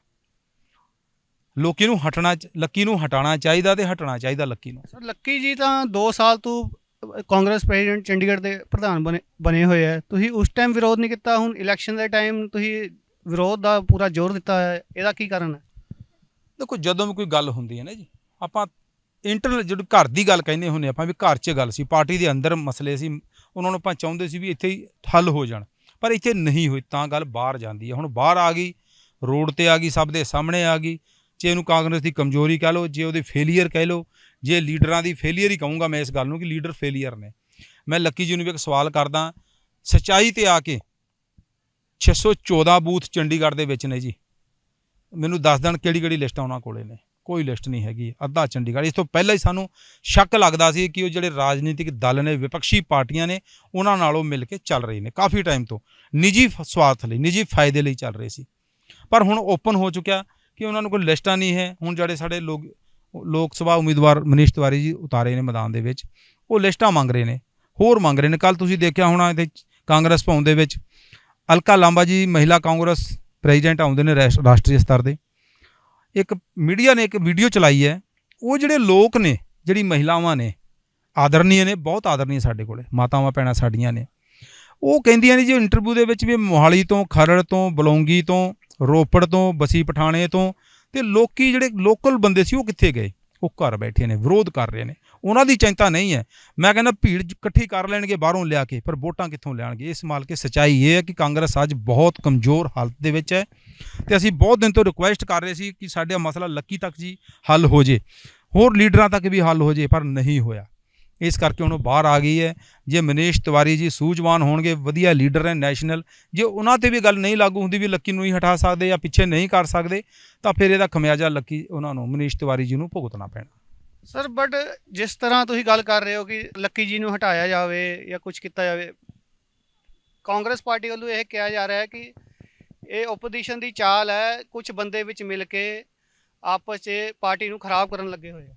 ਲੋਕੀ ਨੂੰ ਹਟਣਾ ਲੱਕੀ ਨੂੰ ਹਟਾਉਣਾ ਚਾਹੀਦਾ ਤੇ ਹਟਣਾ ਚਾਹੀਦਾ ਲੱਕੀ ਨੂੰ। ਸਰ ਲੱਕੀ ਜੀ ਤਾਂ 2 ਸਾਲ ਤੋਂ ਕਾਂਗਰਸ ਪ੍ਰੈਜ਼ੀਡੈਂਟ ਚੰਡੀਗੜ੍ਹ ਦੇ ਪ੍ਰਧਾਨ ਬਣੇ ਬਣੇ ਹੋਏ ਹੈ ਤੁਸੀਂ ਉਸ ਟਾਈਮ ਵਿਰੋਧ ਨਹੀਂ ਕੀਤਾ ਹੁਣ ਇਲੈਕਸ਼ਨ ਦੇ ਟਾਈਮ ਤੁਸੀਂ ਵਿਰੋਧ ਦਾ ਪੂਰਾ ਜ਼ੋਰ ਦਿੱਤਾ ਹੈ। ਇਹਦਾ ਕੀ ਕਾਰਨ ਹੈ? ਦੇਖੋ ਜਦੋਂ ਵੀ ਕੋਈ ਗੱਲ ਹੁੰਦੀ ਹੈ ਨਾ ਜੀ ਆਪਾਂ ਇੰਟਰਨਲ ਜਿਹੜੀ ਘਰ ਦੀ ਗੱਲ ਕਹਿੰਦੇ ਹੁੰਦੇ ਆਪਾਂ ਵੀ ਘਰ 'ਚ ਗੱਲ ਸੀ ਪਾਰਟੀ ਦੇ ਅੰਦਰ ਮਸਲੇ ਸੀ ਉਹਨਾਂ ਨੂੰ ਆਪਾਂ ਚਾਹੁੰਦੇ ਸੀ ਵੀ ਇੱਥੇ ਹੀ ਹੱਲ ਹੋ ਜਾਣ। ਪਰ ਇੱਥੇ ਨਹੀਂ ਹੋਈ ਤਾਂ ਗੱਲ ਬਾਹਰ ਜਾਂਦੀ ਹੈ। ਹੁਣ ਬਾਹਰ ਆ ਗਈ ਰੋਡ ਤੇ ਆ ਗਈ ਸਭ ਦੇ ਸਾਹਮਣੇ ਆ ਗਈ ਜੇ ਇਹਨੂੰ ਕਾਂਗਰਸ ਦੀ ਕਮਜ਼ੋਰੀ ਕਹਿ ਲਓ, ਜੇ ਉਹਦੇ ਫੇਲੀਅਰ ਕਹਿ ਲਓ, ਜੇ ਲੀਡਰਾਂ ਦੀ ਫੇਲੀਅਰ ਹੀ ਕਹੂੰਗਾ ਮੈਂ ਇਸ ਗੱਲ ਨੂੰ ਕਿ ਲੀਡਰ ਫੇਲੀਅਰ ਨੇ। ਮੈਂ ਲੱਕੀ ਜੀ ਨੂੰ ਵੀ ਇੱਕ ਸਵਾਲ ਕਰਦਾ, ਸਚਾਈ ਤੇ ਆ ਕੇ 614 ਬੂਥ ਚੰਡੀਗੜ੍ਹ ਦੇ ਵਿੱਚ ਨੇ ਜੀ। ਮੈਨੂੰ ਦੱਸ ਦੇਣ ਕਿਹੜੀ ਕਿਹੜੀ ਲਿਸਟਾਂ ਉਹਨਾਂ ਕੋਲੇ ਨੇ। ਕੋਈ ਲਿਸਟ ਨਹੀਂ ਹੈਗੀ, ਅੱਧਾ ਚੰਡੀਗੜ੍ਹ। ਇਸ ਤੋਂ ਪਹਿਲਾਂ ਹੀ ਸਾਨੂੰ ਸ਼ੱਕ ਲੱਗਦਾ ਸੀ ਕਿ ਉਹ ਜਿਹੜੇ ਰਾਜਨੀਤਿਕ ਦਲ ਨੇ, ਵਿਪਕਸ਼ੀ ਪਾਰਟੀਆਂ ਨੇ, ਉਹਨਾਂ ਨਾਲੋਂ ਮਿਲ ਕੇ ਚੱਲ ਰਹੇ ਨੇ ਕਾਫੀ ਟਾਈਮ ਤੋਂ। ਨਿੱਜੀ ਫ- ਸਵਾਰਥ ਲਈ, ਨਿੱਜੀ ਫਾਇਦੇ ਲਈ ਚੱਲ ਰਹੇ ਸੀ। ਪਰ ਹੁਣ ਓਪਨ ਹੋ ਚੁੱਕਿਆ। ਕਿ ਉਹਨਾਂ ਨੂੰ ਕੋਈ ਲਿਸਟਾਂ ਨਹੀਂ ਹੈ। ਹੁਣ ਜਿਹੜੇ ਸਾਡੇ ਲੋਕ ਲੋਕ ਸਭਾ ਉਮੀਦਵਾਰ ਮਨੀਸ਼ ਤਿਵਾਰੀ ਜੀ ਉਤਾਰੇ ਨੇ ਮੈਦਾਨ ਦੇ ਵਿੱਚ, ਉਹ ਲਿਸਟਾਂ ਮੰਗ ਰਹੇ ਨੇ, ਹੋਰ ਮੰਗ ਰਹੇ ਨੇ। ਕੱਲ ਤੁਸੀਂ ਦੇਖਿਆ ਹੋਣਾ ਇੱਥੇ ਕਾਂਗਰਸ ਭਵਨ ਦੇ ਵਿੱਚ, ਅਲਕਾ ਲਾਂਬਾ ਜੀ ਮਹਿਲਾ ਕਾਂਗਰਸ ਪ੍ਰੈਜ਼ੀਡੈਂਟ ਆਉਂਦੇ ਨੇ ਰਾਸ਼- ਰਾਸ਼ਟਰੀ ਸਤਰ ਦੇ। ਇੱਕ ਮੀਡੀਆ ਨੇ ਇੱਕ ਵੀਡੀਓ ਚਲਾਈ ਹੈ, ਉਹ ਜਿਹੜੇ ਲੋਕ ਨੇ, ਜਿਹੜੀ ਮਹਿਲਾਵਾਂ ਨੇ ਆਦਰਨੀय ਨੇ, ਬਹੁਤ ਆਦਰਨੀय ਸਾਡੇ ਕੋਲੇ, ਮਾਤਾਵਾਂ ਭੈਣਾਂ ਸਾਡੀਆਂ ਨੇ। ਉਹ ਕਹਿੰਦੀਆਂ ਨੇ ਜੀ ਇੰਟਰਵਿਊ ਦੇ ਵਿੱਚ ਵੀ ਮੋਹਾਲੀ ਤੋਂ, ਖਰੜ ਤੋਂ, ਬਲੌਂਗੀ ਤੋਂ ਰੋਪੜ ਤੋਂ, ਬਸੀ ਪਠਾਣੇ ਤੋਂ ਤੇ ਲੋਕੀ ਜਿਹੜੇ ਲੋਕਲ ਬੰਦੇ ਸੀ ਉਹ ਕਿੱਥੇ ਗਏ? ਉਹ ਘਰ ਬੈਠੇ ਨੇ, ਵਿਰੋਧ ਕਰ ਰਹੇ ਨੇ। ਉਹਨਾਂ ਦੀ ਚਿੰਤਾ ਨਹੀਂ ਹੈ। ਮੈਂ ਕਹਿੰਦਾ ਭੀੜ ਇਕੱਠੀ ਕਰ ਲੈਣਗੇ, ਬਾਹਰੋਂ ਲਿਆ ਕੇ, ਪਰ ਵੋਟਾਂ ਕਿੱਥੋਂ ਲੈਣਗੇ ਇਸ ਮਾਲ ਕੇ ਸਚਾਈ ਇਹ ਹੈ ਕਿ ਕਾਂਗਰਸ ਅੱਜ ਬਹੁਤ ਕਮਜ਼ੋਰ ਹਾਲਤ ਦੇ ਵਿੱਚ ਹੈ ਤੇ ਅਸੀਂ ਬਹੁਤ ਦਿਨ ਤੋਂ ਰਿਕੁਐਸਟ ਕਰ ਰਹੇ ਸੀ ਕਿ ਸਾਡਾ ਮਸਲਾ ਲੱਕੀ ਤੱਕ ਜੀ ਹੱਲ ਹੋ ਜੇ। ਹੋਰ ਲੀਡਰਾਂ ਤੱਕ ਵੀ ਹੱਲ ਹੋ ਜੇ, ਪਰ ਨਹੀਂ ਹੋਇਆ। ਇਸ ਕਰਕੇ ਹੁਣ ਉਹ ਬਾਹਰ ਆ ਗਈ ਹੈ। ਜੇ ਮਨੀਸ਼ ਤਿਵਾਰੀ ਜੀ ਸੂਝਵਾਨ ਹੋਣਗੇ, ਵਧੀਆ ਲੀਡਰ ਹੈ ਨੈਸ਼ਨਲ, ਜੇ ਉਹਨਾਂ ਤੇ ਵੀ ਗੱਲ ਨਹੀਂ ਲਾਗੂ ਹੁੰਦੀ ਵੀ ਲੱਕੀ ਨੂੰ ਹੀ ਹਟਾ ਸਕਦੇ ਜਾਂ ਪਿੱਛੇ ਨਹੀਂ ਕਰ ਸਕਦੇ, ਤਾਂ ਫਿਰ ਇਹਦਾ ਖਮਿਆਜਾ ਲੱਕੀ ਉਹਨਾਂ ਨੂੰ, ਮਨੀਸ਼ ਤਿਵਾਰੀ ਜੀ ਨੂੰ ਭੁਗਤਣਾ ਪੈਣਾ। ਸਰ ਬਟ ਜਿਸ ਤਰ੍ਹਾਂ ਤੁਸੀਂ ਗੱਲ ਕਰ ਰਹੇ ਹੋ ਕਿ ਲੱਕੀ ਜੀ ਨੂੰ ਹਟਾਇਆ ਜਾਵੇ ਜਾਂ ਕੁਝ ਕੀਤਾ ਜਾਵੇ, ਕਾਂਗਰਸ ਪਾਰਟੀ ਵੱਲੋਂ ਇਹ ਕਿਹਾ ਜਾ ਰਿਹਾ ਹੈ ਕਿ ਇਹ ਓਪੋਜੀਸ਼ਨ ਦੀ ਚਾਲ ਹੈ ਕੁਝ ਬੰਦੇ ਵਿੱਚ ਮਿਲ ਕੇ ਆਪਸ 'ਚ ਪਾਰਟੀ ਨੂੰ ਖਰਾਬ ਕਰਨ ਲੱਗੇ ਹੋਏ ਆ।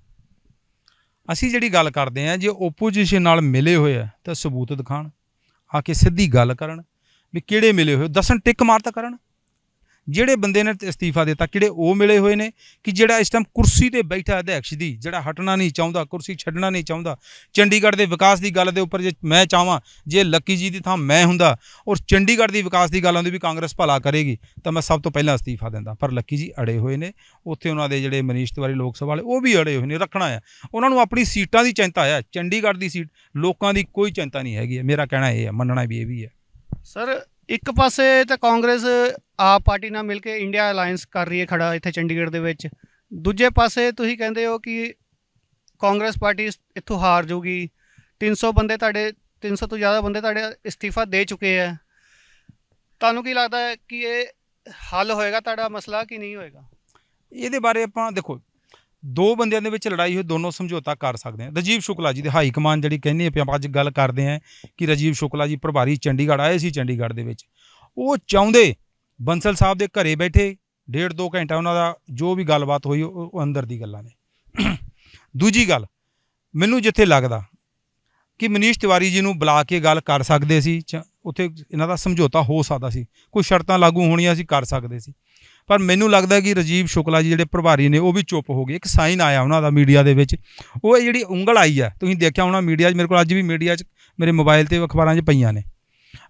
ਅਸੀਂ ਜਿਹੜੀ ਗੱਲ ਕਰਦੇ ਹਾਂ, ਜੇ ਓਪੋਜੀਸ਼ਨ ਨਾਲ ਮਿਲੇ ਹੋਏ ਆ, ਤਾਂ ਸਬੂਤ ਦਿਖਾਣ, ਆ ਕੇ ਸਿੱਧੀ ਗੱਲ ਕਰਨ, ਵੀ ਕਿਹੜੇ ਮਿਲੇ ਹੋਏ ਦੱਸਣ, ਟਿਕ ਮਾਰ ਤਾਂ ਕਰਨ। ਜਿਹੜੇ ਬੰਦੇ ਨੇ ਅਸਤੀਫਾ ਦਿੱਤਾ, ਕਿਹੜੇ ਉਹ ਮਿਲੇ ਹੋਏ ਨੇ ਕਿ ਜਿਹੜਾ ਇਸ ਟਾਈਮ ਕੁਰਸੀ ਤੇ ਬੈਠਾ ਅਧਿਕਸ਼ ਦੀ, ਜਿਹੜਾ ਹਟਣਾ ਨਹੀਂ ਚਾਹੁੰਦਾ, ਕੁਰਸੀ ਛੱਡਣਾ ਨਹੀਂ ਚਾਹੁੰਦਾ। ਚੰਡੀਗੜ੍ਹ ਦੇ ਵਿਕਾਸ ਦੀ ਗੱਲ ਦੇ ਉੱਪਰ ਜੇ ਮੈਂ ਚਾਹਾਂ, ਜੇ ਲੱਕੀ ਜੀ ਦੀ ਥਾਂ ਮੈਂ ਹੁੰਦਾ ਔਰ ਚੰਡੀਗੜ੍ਹ ਦੀ ਵਿਕਾਸ ਦੀ ਗੱਲ ਆਉਂਦੀ ਵੀ ਕਾਂਗਰਸ ਭਲਾ ਕਰੇਗੀ, ਤਾਂ ਮੈਂ ਸਭ ਤੋਂ ਪਹਿਲਾਂ ਅਸਤੀਫਾ ਦਿੰਦਾ। ਪਰ ਲੱਕੀ ਜੀ ਅੜੇ ਹੋਏ ਨੇ, ਉੱਥੇ ਉਹਨਾਂ ਦੇ ਜਿਹੜੇ ਮਨੀਸ਼ ਤਿਵਾਰੀ ਲੋਕ ਸਭਾ ਵਾਲੇ, ਉਹ ਵੀ ਅੜੇ ਹੋਏ ਨੇ, ਰੱਖਣਾ ਆ। ਉਹਨਾਂ ਨੂੰ ਆਪਣੀ ਸੀਟਾਂ ਦੀ ਚਿੰਤਾ ਹੈ ਚੰਡੀਗੜ੍ਹ ਦੀ ਸੀਟ, ਲੋਕਾਂ ਦੀ ਕੋਈ ਚਿੰਤਾ ਨਹੀਂ ਹੈਗੀ ਹੈ। ਮੇਰਾ ਕਹਿਣਾ ਇਹ ਹੈ ਮੰਨਣਾ ਵੀ ਇਹ ਵੀ ਹੈ ਸਰ ਇੱਕ ਪਾਸੇ ਤਾਂ ਕਾਂਗਰਸ ਆਪ ਪਾਰਟੀ ਨਾਲ ਮਿਲ ਕੇ ਇੰਡੀਆ ਅਲਾਈਅੰਸ ਕਰ ਰਹੀ ਹੈ ਖੜਾ ਇੱਥੇ ਚੰਡੀਗੜ੍ਹ ਦੇ ਵਿੱਚ। ਦੂਜੇ ਪਾਸੇ ਤੁਸੀਂ ਕਹਿੰਦੇ ਹੋ ਕਿ ਕਾਂਗਰਸ ਪਾਰਟੀ ਇੱਥੋਂ ਹਾਰ ਜਾਊਗੀ। 300 ਬੰਦੇ ਤੁਹਾਡੇ 300 ਤੋਂ ਜ਼ਿਆਦਾ ਬੰਦੇ ਤੁਹਾਡੇ ਅਸਤੀਫਾ ਦੇ ਚੁੱਕੇ ਆ ਤੁਹਾਨੂੰ ਕੀ ਲੱਗਦਾ ਕਿ ਇਹ ਹੱਲ ਹੋਏਗਾ, ਤੁਹਾਡਾ ਮਸਲਾ ਕਿ ਨਹੀਂ ਹੋਏਗਾ? ਇਹਦੇ ਬਾਰੇ ਆਪਾਂ ਦੇਖੋ ਦੋ ਬੰਦਿਆਂ ਦੇ ਵਿੱਚ ਲੜਾਈ ਹੋਈ, ਦੋਨੋਂ ਸਮਝੌਤਾ ਕਰ ਸਕਦੇ ਆ। ਰਜੀਵ ਸ਼ੁਕਲਾ ਜੀ ਦੇ ਹਾਈ ਕਮਾਨ ਜਿਹੜੀ ਕਹਿੰਦੇ ਹੈ ਆਪਾਂ ਅੱਜ ਗੱਲ ਕਰਦੇ ਆ ਕਿ ਰਜੀਵ ਸ਼ੁਕਲਾ ਜੀ ਪ੍ਰਭਾਰੀ ਚੰਡੀਗੜ੍ਹ ਆਏ ਸੀ ਚੰਡੀਗੜ੍ਹ ਦੇ ਵਿੱਚ। ਉਹ ਚਾਹੁੰਦੇ ਬੰਸਲ ਸਾਹਿਬ ਦੇ ਘਰੇ ਬੈਠੇ, ਡੇਢ ਦੋ ਘੰਟਾ ਉਹਨਾਂ ਦਾ ਜੋ ਵੀ ਗੱਲਬਾਤ ਹੋਈ, ਉਹ ਉਹ ਅੰਦਰ ਦੀ ਗੱਲਾਂ ਨੇ। ਦੂਜੀ ਗੱਲ, ਮੈਨੂੰ ਜਿੱਥੇ ਲੱਗਦਾ ਕਿ ਮਨੀਸ਼ ਤਿਵਾਰੀ ਜੀ ਨੂੰ ਬੁਲਾ ਕੇ ਗੱਲ ਕਰ ਸਕਦੇ ਸੀ ਚ- ਉੱਥੇ ਇਹਨਾਂ ਦਾ ਸਮਝੌਤਾ ਹੋ ਸਕਦਾ ਸੀ, ਕੋਈ ਸ਼ਰਤਾਂ ਲਾਗੂ ਹੋਣੀਆਂ ਸੀ, ਕਰ ਸਕਦੇ ਸੀ। ਪਰ ਮੈਨੂੰ ਲੱਗਦਾ ਕਿ ਰਜੀਵ ਸ਼ੁਕਲਾ ਜੀ ਜਿਹੜੇ ਪ੍ਰਭਾਰੀ ਨੇ, ਉਹ ਵੀ ਚੁੱਪ ਹੋ ਗਏ। ਇੱਕ ਸਾਈਨ ਆਇਆ ਉਹਨਾਂ ਦਾ ਮੀਡੀਆ ਦੇ ਵਿੱਚ। ਉਹ ਜਿਹੜੀ ਉਂਗਲ ਆਈ ਆ, ਤੁਸੀਂ ਦੇਖਿਆ ਹੋਣਾ ਮੀਡੀਆ 'ਚ, ਮੇਰੇ ਕੋਲ ਅੱਜ ਵੀ ਮੀਡੀਆ 'ਚ, ਮੇਰੇ ਮੋਬਾਈਲ ਤੇ ਅਖਬਾਰਾਂ 'ਚ ਪਈਆਂ ਨੇ।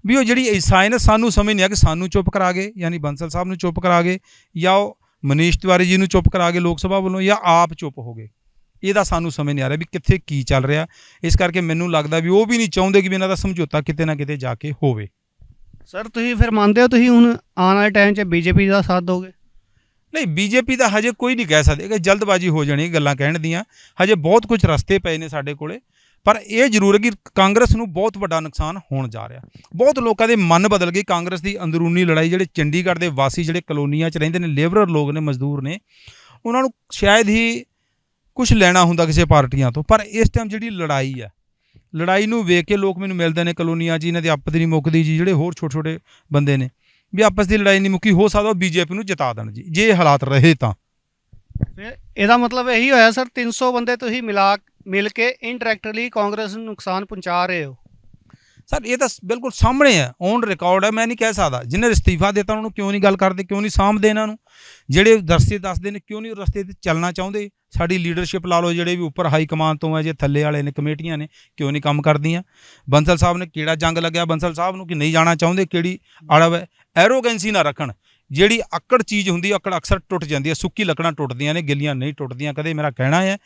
ਵੀ ਉਹ ਜਿਹੜੀ ਸਾਈਨ ਸਾਨੂੰ ਸਮਝ ਨਹੀਂ ਆ ਕਿ ਸਾਨੂੰ ਚੁੱਪ ਕਰਾ ਗਏ, ਯਾਨੀ ਬੰਸਲ ਸਾਹਿਬ ਨੂੰ ਚੁੱਪ ਕਰਾ ਗਏ, ਜਾਂ ਉਹ ਮਨੀਸ਼ ਤਿਵਾਰੀ ਜੀ ਨੂੰ ਚੁੱਪ ਕਰਾ ਗਏ ਲੋਕ ਸਭਾ ਵੱਲੋਂ, ਜਾਂ ਆਪ ਚੁੱਪ ਹੋ ਗਏ। ਇਹਦਾ ਸਾਨੂੰ ਸਮਝ ਨਹੀਂ ਆ ਰਿਹਾ ਵੀ ਕਿੱਥੇ ਕੀ ਚੱਲ ਰਿਹਾ। ਇਸ ਕਰਕੇ ਮੈਨੂੰ ਲੱਗਦਾ ਵੀ ਉਹ ਵੀ ਨਹੀਂ ਚਾਹੁੰਦੇ ਕਿ ਵੀ ਇਹਨਾਂ ਦਾ ਸਮਝੌਤਾ ਕਿਤੇ ਨਾ ਕਿਤੇ ਜਾ ਕੇ ਹੋਵੇ। ਸਰ ਤੁਸੀਂ ਫਿਰ ਮੰਨਦੇ ਹੋ ਤੁਸੀਂ ਹੁਣ ਆਉਣ ਵਾਲੇ ਟਾਈਮ 'ਚ ਬੀਜੇਪੀ ਦਾ ਸਾਥ ਦੋਗੇ? ਨਹੀਂ ਬੀਜੇਪੀ ਦਾ ਹਜੇ ਕੋਈ ਨਹੀਂ ਕਹਿ ਸਕਦੇ ਕਿ ਜਲਦਬਾਜ਼ੀ ਹੋ ਜਾਣੀ ਗੱਲਾਂ ਕਹਿਣ ਦੀਆਂ। ਹਜੇ ਬਹੁਤ ਕੁਝ ਰਸਤੇ ਪਏ ਨੇ ਸਾਡੇ ਕੋਲੇ, ਪਰ ਇਹ ਜ਼ਰੂਰ ਹੈ ਕਿ ਕਾਂਗਰਸ ਨੂੰ ਬਹੁਤ ਵੱਡਾ ਨੁਕਸਾਨ ਹੋਣ ਜਾ ਰਿਹਾ। ਬਹੁਤ ਲੋਕਾਂ ਦੇ ਮਨ ਬਦਲ ਗਏ ਕਾਂਗਰਸ ਦੀ ਅੰਦਰੂਨੀ ਲੜਾਈ, ਜਿਹੜੇ ਚੰਡੀਗੜ੍ਹ ਦੇ ਵਾਸੀ, ਜਿਹੜੇ ਕਲੋਨੀਆਂ 'ਚ ਰਹਿੰਦੇ ਨੇ, ਲੇਬਰਰ ਲੋਕ ਨੇ, ਮਜ਼ਦੂਰ ਨੇ, ਉਹਨਾਂ ਨੂੰ ਸ਼ਾਇਦ ਹੀ ਕੁਝ ਲੈਣਾ ਹੁੰਦਾ ਕਿਸੇ ਪਾਰਟੀਆਂ ਤੋਂ, ਪਰ ਇਸ ਟਾਈਮ ਜਿਹੜੀ ਲੜਾਈ ਹੈ ਲੜਾਈ ਨੂੰ ਵੇਖ ਕੇ ਲੋਕ ਮੈਨੂੰ ਮਿਲਦੇ ਨੇ, ਕਲੋਨੀਆਂ 'ਚ ਇਹਨਾਂ ਦੀ ਆਪਸ ਦੀ ਨਹੀਂ ਮੁੱਕਦੀ ਜੀ, ਜਿਹੜੇ ਹੋਰ ਛੋਟੇ ਛੋਟੇ ਬੰਦੇ ਨੇ, ਵੀ ਆਪਸ ਦੀ ਲੜਾਈ ਨਹੀਂ ਮੁੱਕੀ, ਹੋ ਸਕਦਾ ਉਹ ਬੀਜੇਪੀ ਨੂੰ ਜਿਤਾ ਦੇਣ ਜੀ, ਜੇ ਹਾਲਾਤ ਰਹੇ ਤਾਂ। ਫਿਰ ਇਹਦਾ ਮਤਲਬ ਇਹੀ ਹੋਇਆ, ਸਰ 300 ਬੰਦੇ ਤੁਸੀਂ ਮਿਲਾ, ਮਿਲ ਕੇ ਇਨਡਾਇਰੈਕਟਲੀ ਕਾਂਗਰਸ ਨੂੰ ਨੁਕਸਾਨ ਪਹੁੰਚਾ ਰਹੇ ਹੋ। ਸਰ, ਇਹ ਤਾਂ ਬਿਲਕੁਲ ਸਾਹਮਣੇ ਹੈ ਔਨ ਰਿਕਾਰਡ ਹੈ, ਮੈਂ ਨਹੀਂ ਕਹਿ ਸਕਦਾ। ਜਿਹਨੇ ਇਸਤੀਫਾ ਦਿੱਤਾ, ਉਹਨਾਂ ਨੂੰ ਕਿਉਂ ਨਹੀਂ ਗੱਲ ਕਰਦੇ, ਕਿਉਂ ਨਹੀਂ ਸਾਂਭਦੇ ਇਹਨਾਂ ਨੂੰ? ਜਿਹੜੇ ਰਸਤੇ ਦੱਸਦੇ ਨੇ, ਕਿਉਂ ਨਹੀਂ ਉਹ ਰਸਤੇ ਤੇ ਚੱਲਣਾ ਚਾਹੁੰਦੇ? ਸਾਡੀ ਲੀਡਰਸ਼ਿਪ ਲਾ ਲਓ, ਜਿਹੜੇ ਵੀ ਉੱਪਰ ਹਾਈ ਕਮਾਨ ਤੋਂ ਹੈ, ਜੇ ਥੱਲੇ ਵਾਲੇ ਨੇ, ਕਮੇਟੀਆਂ ਨੇ, ਕਿਉਂ ਨਹੀਂ ਕੰਮ ਕਰਦੀਆਂ? ਬੰਸਲ ਸਾਹਿਬ ਨੇ ਕਿਹੜਾ ਜੰਗ ਲੱਗਿਆ? ਬੰਸਲ ਸਾਹਿਬ ਨੂੰ ਕਿ ਨਹੀਂ ਜਾਣਾ ਚਾਹੁੰਦੇ? ਕਿਹੜੀ ਅੜਬ ਹੈ? ਐਰੋਗੈਂਸੀ ਨਾ ਰੱਖਣ। ਜਿਹੜੀ ਅਕੜ ਚੀਜ਼ ਹੁੰਦੀ ਹੈ ਅਕੜ ਅਕਸਰ ਟੁੱਟ ਜਾਂਦੀ ਹੈ। ਸੁੱਕੀ ਲੱਕੜਾਂ ਟੁੱਟਦੀਆਂ ਨੇ ਗਿੱਲੀਆਂ ਨਹੀਂ ਟੁੱਟਦੀਆਂ। ਕਦੇ ਮੇਰਾ ਕਹਿਣਾ ਹੈ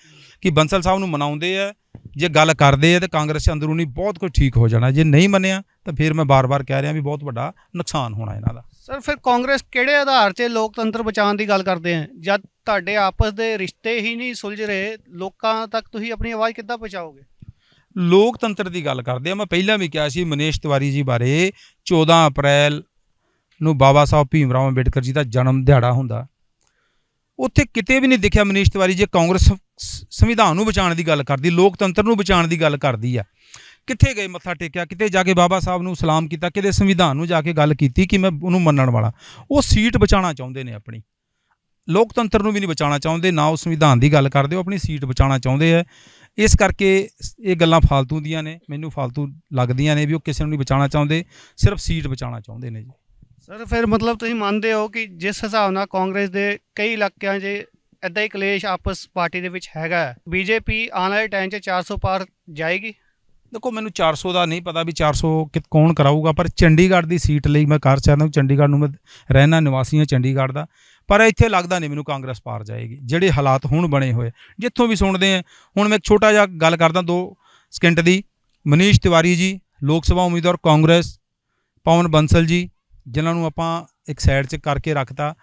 ਕਿ ਬੰਸਲ ਸਾਹਿਬ ਨੂੰ ਮਨਾਉਂਦੇ ਆ ਜੇ ਗੱਲ ਕਰਦੇ ਆ ਤੇ ਕਾਂਗਰਸ ਅੰਦਰੂਨੀ ਬਹੁਤ ਕੁਝ ਠੀਕ ਹੋ ਜਾਣਾ। ਜੇ ਨਹੀਂ ਮੰਨਿਆ ਤਾਂ ਫਿਰ ਮੈਂ ਬਾਰ-ਬਾਰ ਕਹਿ ਰਿਹਾ ਵੀ ਬਹੁਤ ਵੱਡਾ ਨੁਕਸਾਨ ਹੋਣਾ ਇਹਨਾਂ ਦਾ। ਸਰ ਫਿਰ ਕਾਂਗਰਸ ਕਿਹੜੇ ਆਧਾਰ 'ਤੇ ਲੋਕਤੰਤਰ ਬਚਾਉਣ ਦੀ ਗੱਲ ਕਰਦੇ ਹੈ ਜਦ ਤੁਹਾਡੇ ਆਪਸ ਦੇ ਰਿਸ਼ਤੇ ਹੀ ਨਹੀਂ ਸੁਲਝ ਰਹੇ ਲੋਕਾਂ ਤੱਕ ਤੁਸੀਂ ਆਪਣੀ ਆਵਾਜ਼ ਕਿੱਦਾਂ ਪਹੁੰਚਾਓਗੇ? ਲੋਕਤੰਤਰ ਦੀ ਗੱਲ ਕਰਦੇ ਆ। ਮੈਂ ਪਹਿਲਾਂ ਵੀ ਕਿਹਾ ਸੀ ਮਨੀਸ਼ ਤਿਵਾਰੀ ਜੀ ਬਾਰੇ 14 ਅਪ੍ਰੈਲ ਨੂੰ ਬਾਬਾ ਸਾਹਿਬ ਭੀਮ ਰਾਓ ਅੰਬੇਡਕਰ ਜੀ ਦਾ ਜਨਮ ਦਿਹਾੜਾ ਹੁੰਦਾ। ਉੱਥੇ ਕਿਤੇ ਵੀ ਨਹੀਂ ਦੇਖਿਆ ਮਨੀਸ਼ ਤਿਵਾਰੀ ਜੇ ਕਾਂਗਰਸ ਸੰਵਿਧਾਨ ਨੂੰ ਬਚਾਉਣ ਦੀ ਗੱਲ ਕਰਦੀ, ਲੋਕਤੰਤਰ ਨੂੰ ਬਚਾਉਣ ਦੀ ਗੱਲ ਕਰਦੀ ਆ। ਕਿੱਥੇ ਗਏ, ਮੱਥਾ ਟੇਕਿਆ, ਕਿਤੇ ਜਾ ਕੇ ਬਾਬਾ ਸਾਹਿਬ ਨੂੰ ਸਲਾਮ ਕੀਤਾ, ਕਿਤੇ ਸੰਵਿਧਾਨ ਨੂੰ ਜਾ ਕੇ ਗੱਲ ਕੀਤੀ ਕਿ ਮੈਂ ਉਹਨੂੰ ਮੰਨਣ ਵਾਲਾ। ਉਹ ਸੀਟ ਬਚਾਉਣਾ ਚਾਹੁੰਦੇ ਨੇ ਆਪਣੀ। ਲੋਕਤੰਤਰ ਨੂੰ ਵੀ ਨਹੀਂ ਬਚਾਉਣਾ ਚਾਹੁੰਦੇ, ਨਾ ਉਹ ਸੰਵਿਧਾਨ ਦੀ ਗੱਲ ਕਰਦੇ, ਉਹ ਆਪਣੀ ਸੀਟ ਬਚਾਉਣਾ ਚਾਹੁੰਦੇ ਆ। ਇਸ ਕਰਕੇ ਇਹ ਗੱਲਾਂ ਫਾਲਤੂ ਦੀਆਂ ਨੇ, ਮੈਨੂੰ ਫਾਲਤੂ ਲੱਗਦੀਆਂ ਨੇ ਵੀ ਉਹ ਕਿਸੇ ਨੂੰ ਨਹੀਂ ਬਚਾਉਣਾ ਚਾਹੁੰਦੇ, ਸਿਰਫ ਸੀਟ ਬਚਾਉਣਾ ਚਾਹੁੰਦੇ ਨੇ ਜੀ। ਸਰ, ਫਿਰ ਮਤਲਬ ਤੁਸੀਂ ਮੰਨਦੇ ਹੋ ਕਿ ਜਿਸ ਹਿਸਾਬ ਨਾਲ ਕਾਂਗਰਸ ਦੇ ਕਈ ਇਲਾਕਿਆਂ 'ਚ ਐਦਾਂ ਹੀ ਕਲੇਸ਼ ਆਪਸ ਪਾਰਟੀ ਦੇ ਵਿੱਚ ਹੈਗਾ ਬੀਜੇਪੀ ਆਉਣ ਵਾਲੇ ਟਾਈਮ 'ਚ 400 ਪਾਰ ਜਾਏਗੀ? ਦੇਖੋ, ਮੈਨੂੰ 400 ਦਾ ਨਹੀਂ ਪਤਾ ਵੀ 400 ਕਿ ਕੌਣ ਕਰਾਊਗਾ, ਪਰ ਚੰਡੀਗੜ੍ਹ ਦੀ ਸੀਟ ਲਈ ਮੈਂ ਕਰ ਸਕਦਾ ਚੰਡੀਗੜ੍ਹ ਨੂੰ ਮੈਂ ਰਹਿਣਾ, ਨਿਵਾਸੀ ਹਾਂ ਚੰਡੀਗੜ੍ਹ ਦਾ। ਪਰ ਇੱਥੇ ਲੱਗਦਾ ਨਹੀਂ ਮੈਨੂੰ ਕਾਂਗਰਸ ਪਾਰ ਜਾਏਗੀ। ਜਿਹੜੇ ਹਾਲਾਤ ਹੁਣ ਬਣੇ ਹੋਏ, ਜਿੱਥੋਂ ਵੀ ਸੁਣਦੇ ਆ ਹੁਣ ਮੈਂ ਇੱਕ ਛੋਟਾ ਜਿਹਾ ਗੱਲ ਕਰਦਾ, ਦੋ ਸਕਿੰਟ ਦੀ। ਮਨੀਸ਼ ਤਿਵਾਰੀ ਜੀ, ਲੋਕ ਸਭਾ ਉਮੀਦਵਾਰ ਕਾਂਗਰਸ, ਪਵਨ ਬੰਸਲ ਜੀ ਜਿਨ੍ਹਾਂ ਨੂੰ ਆਪਾਂ ਇੱਕ ਸਾਈਡ 'ਚ ਕਰਕੇ ਰੱਖਤਾ।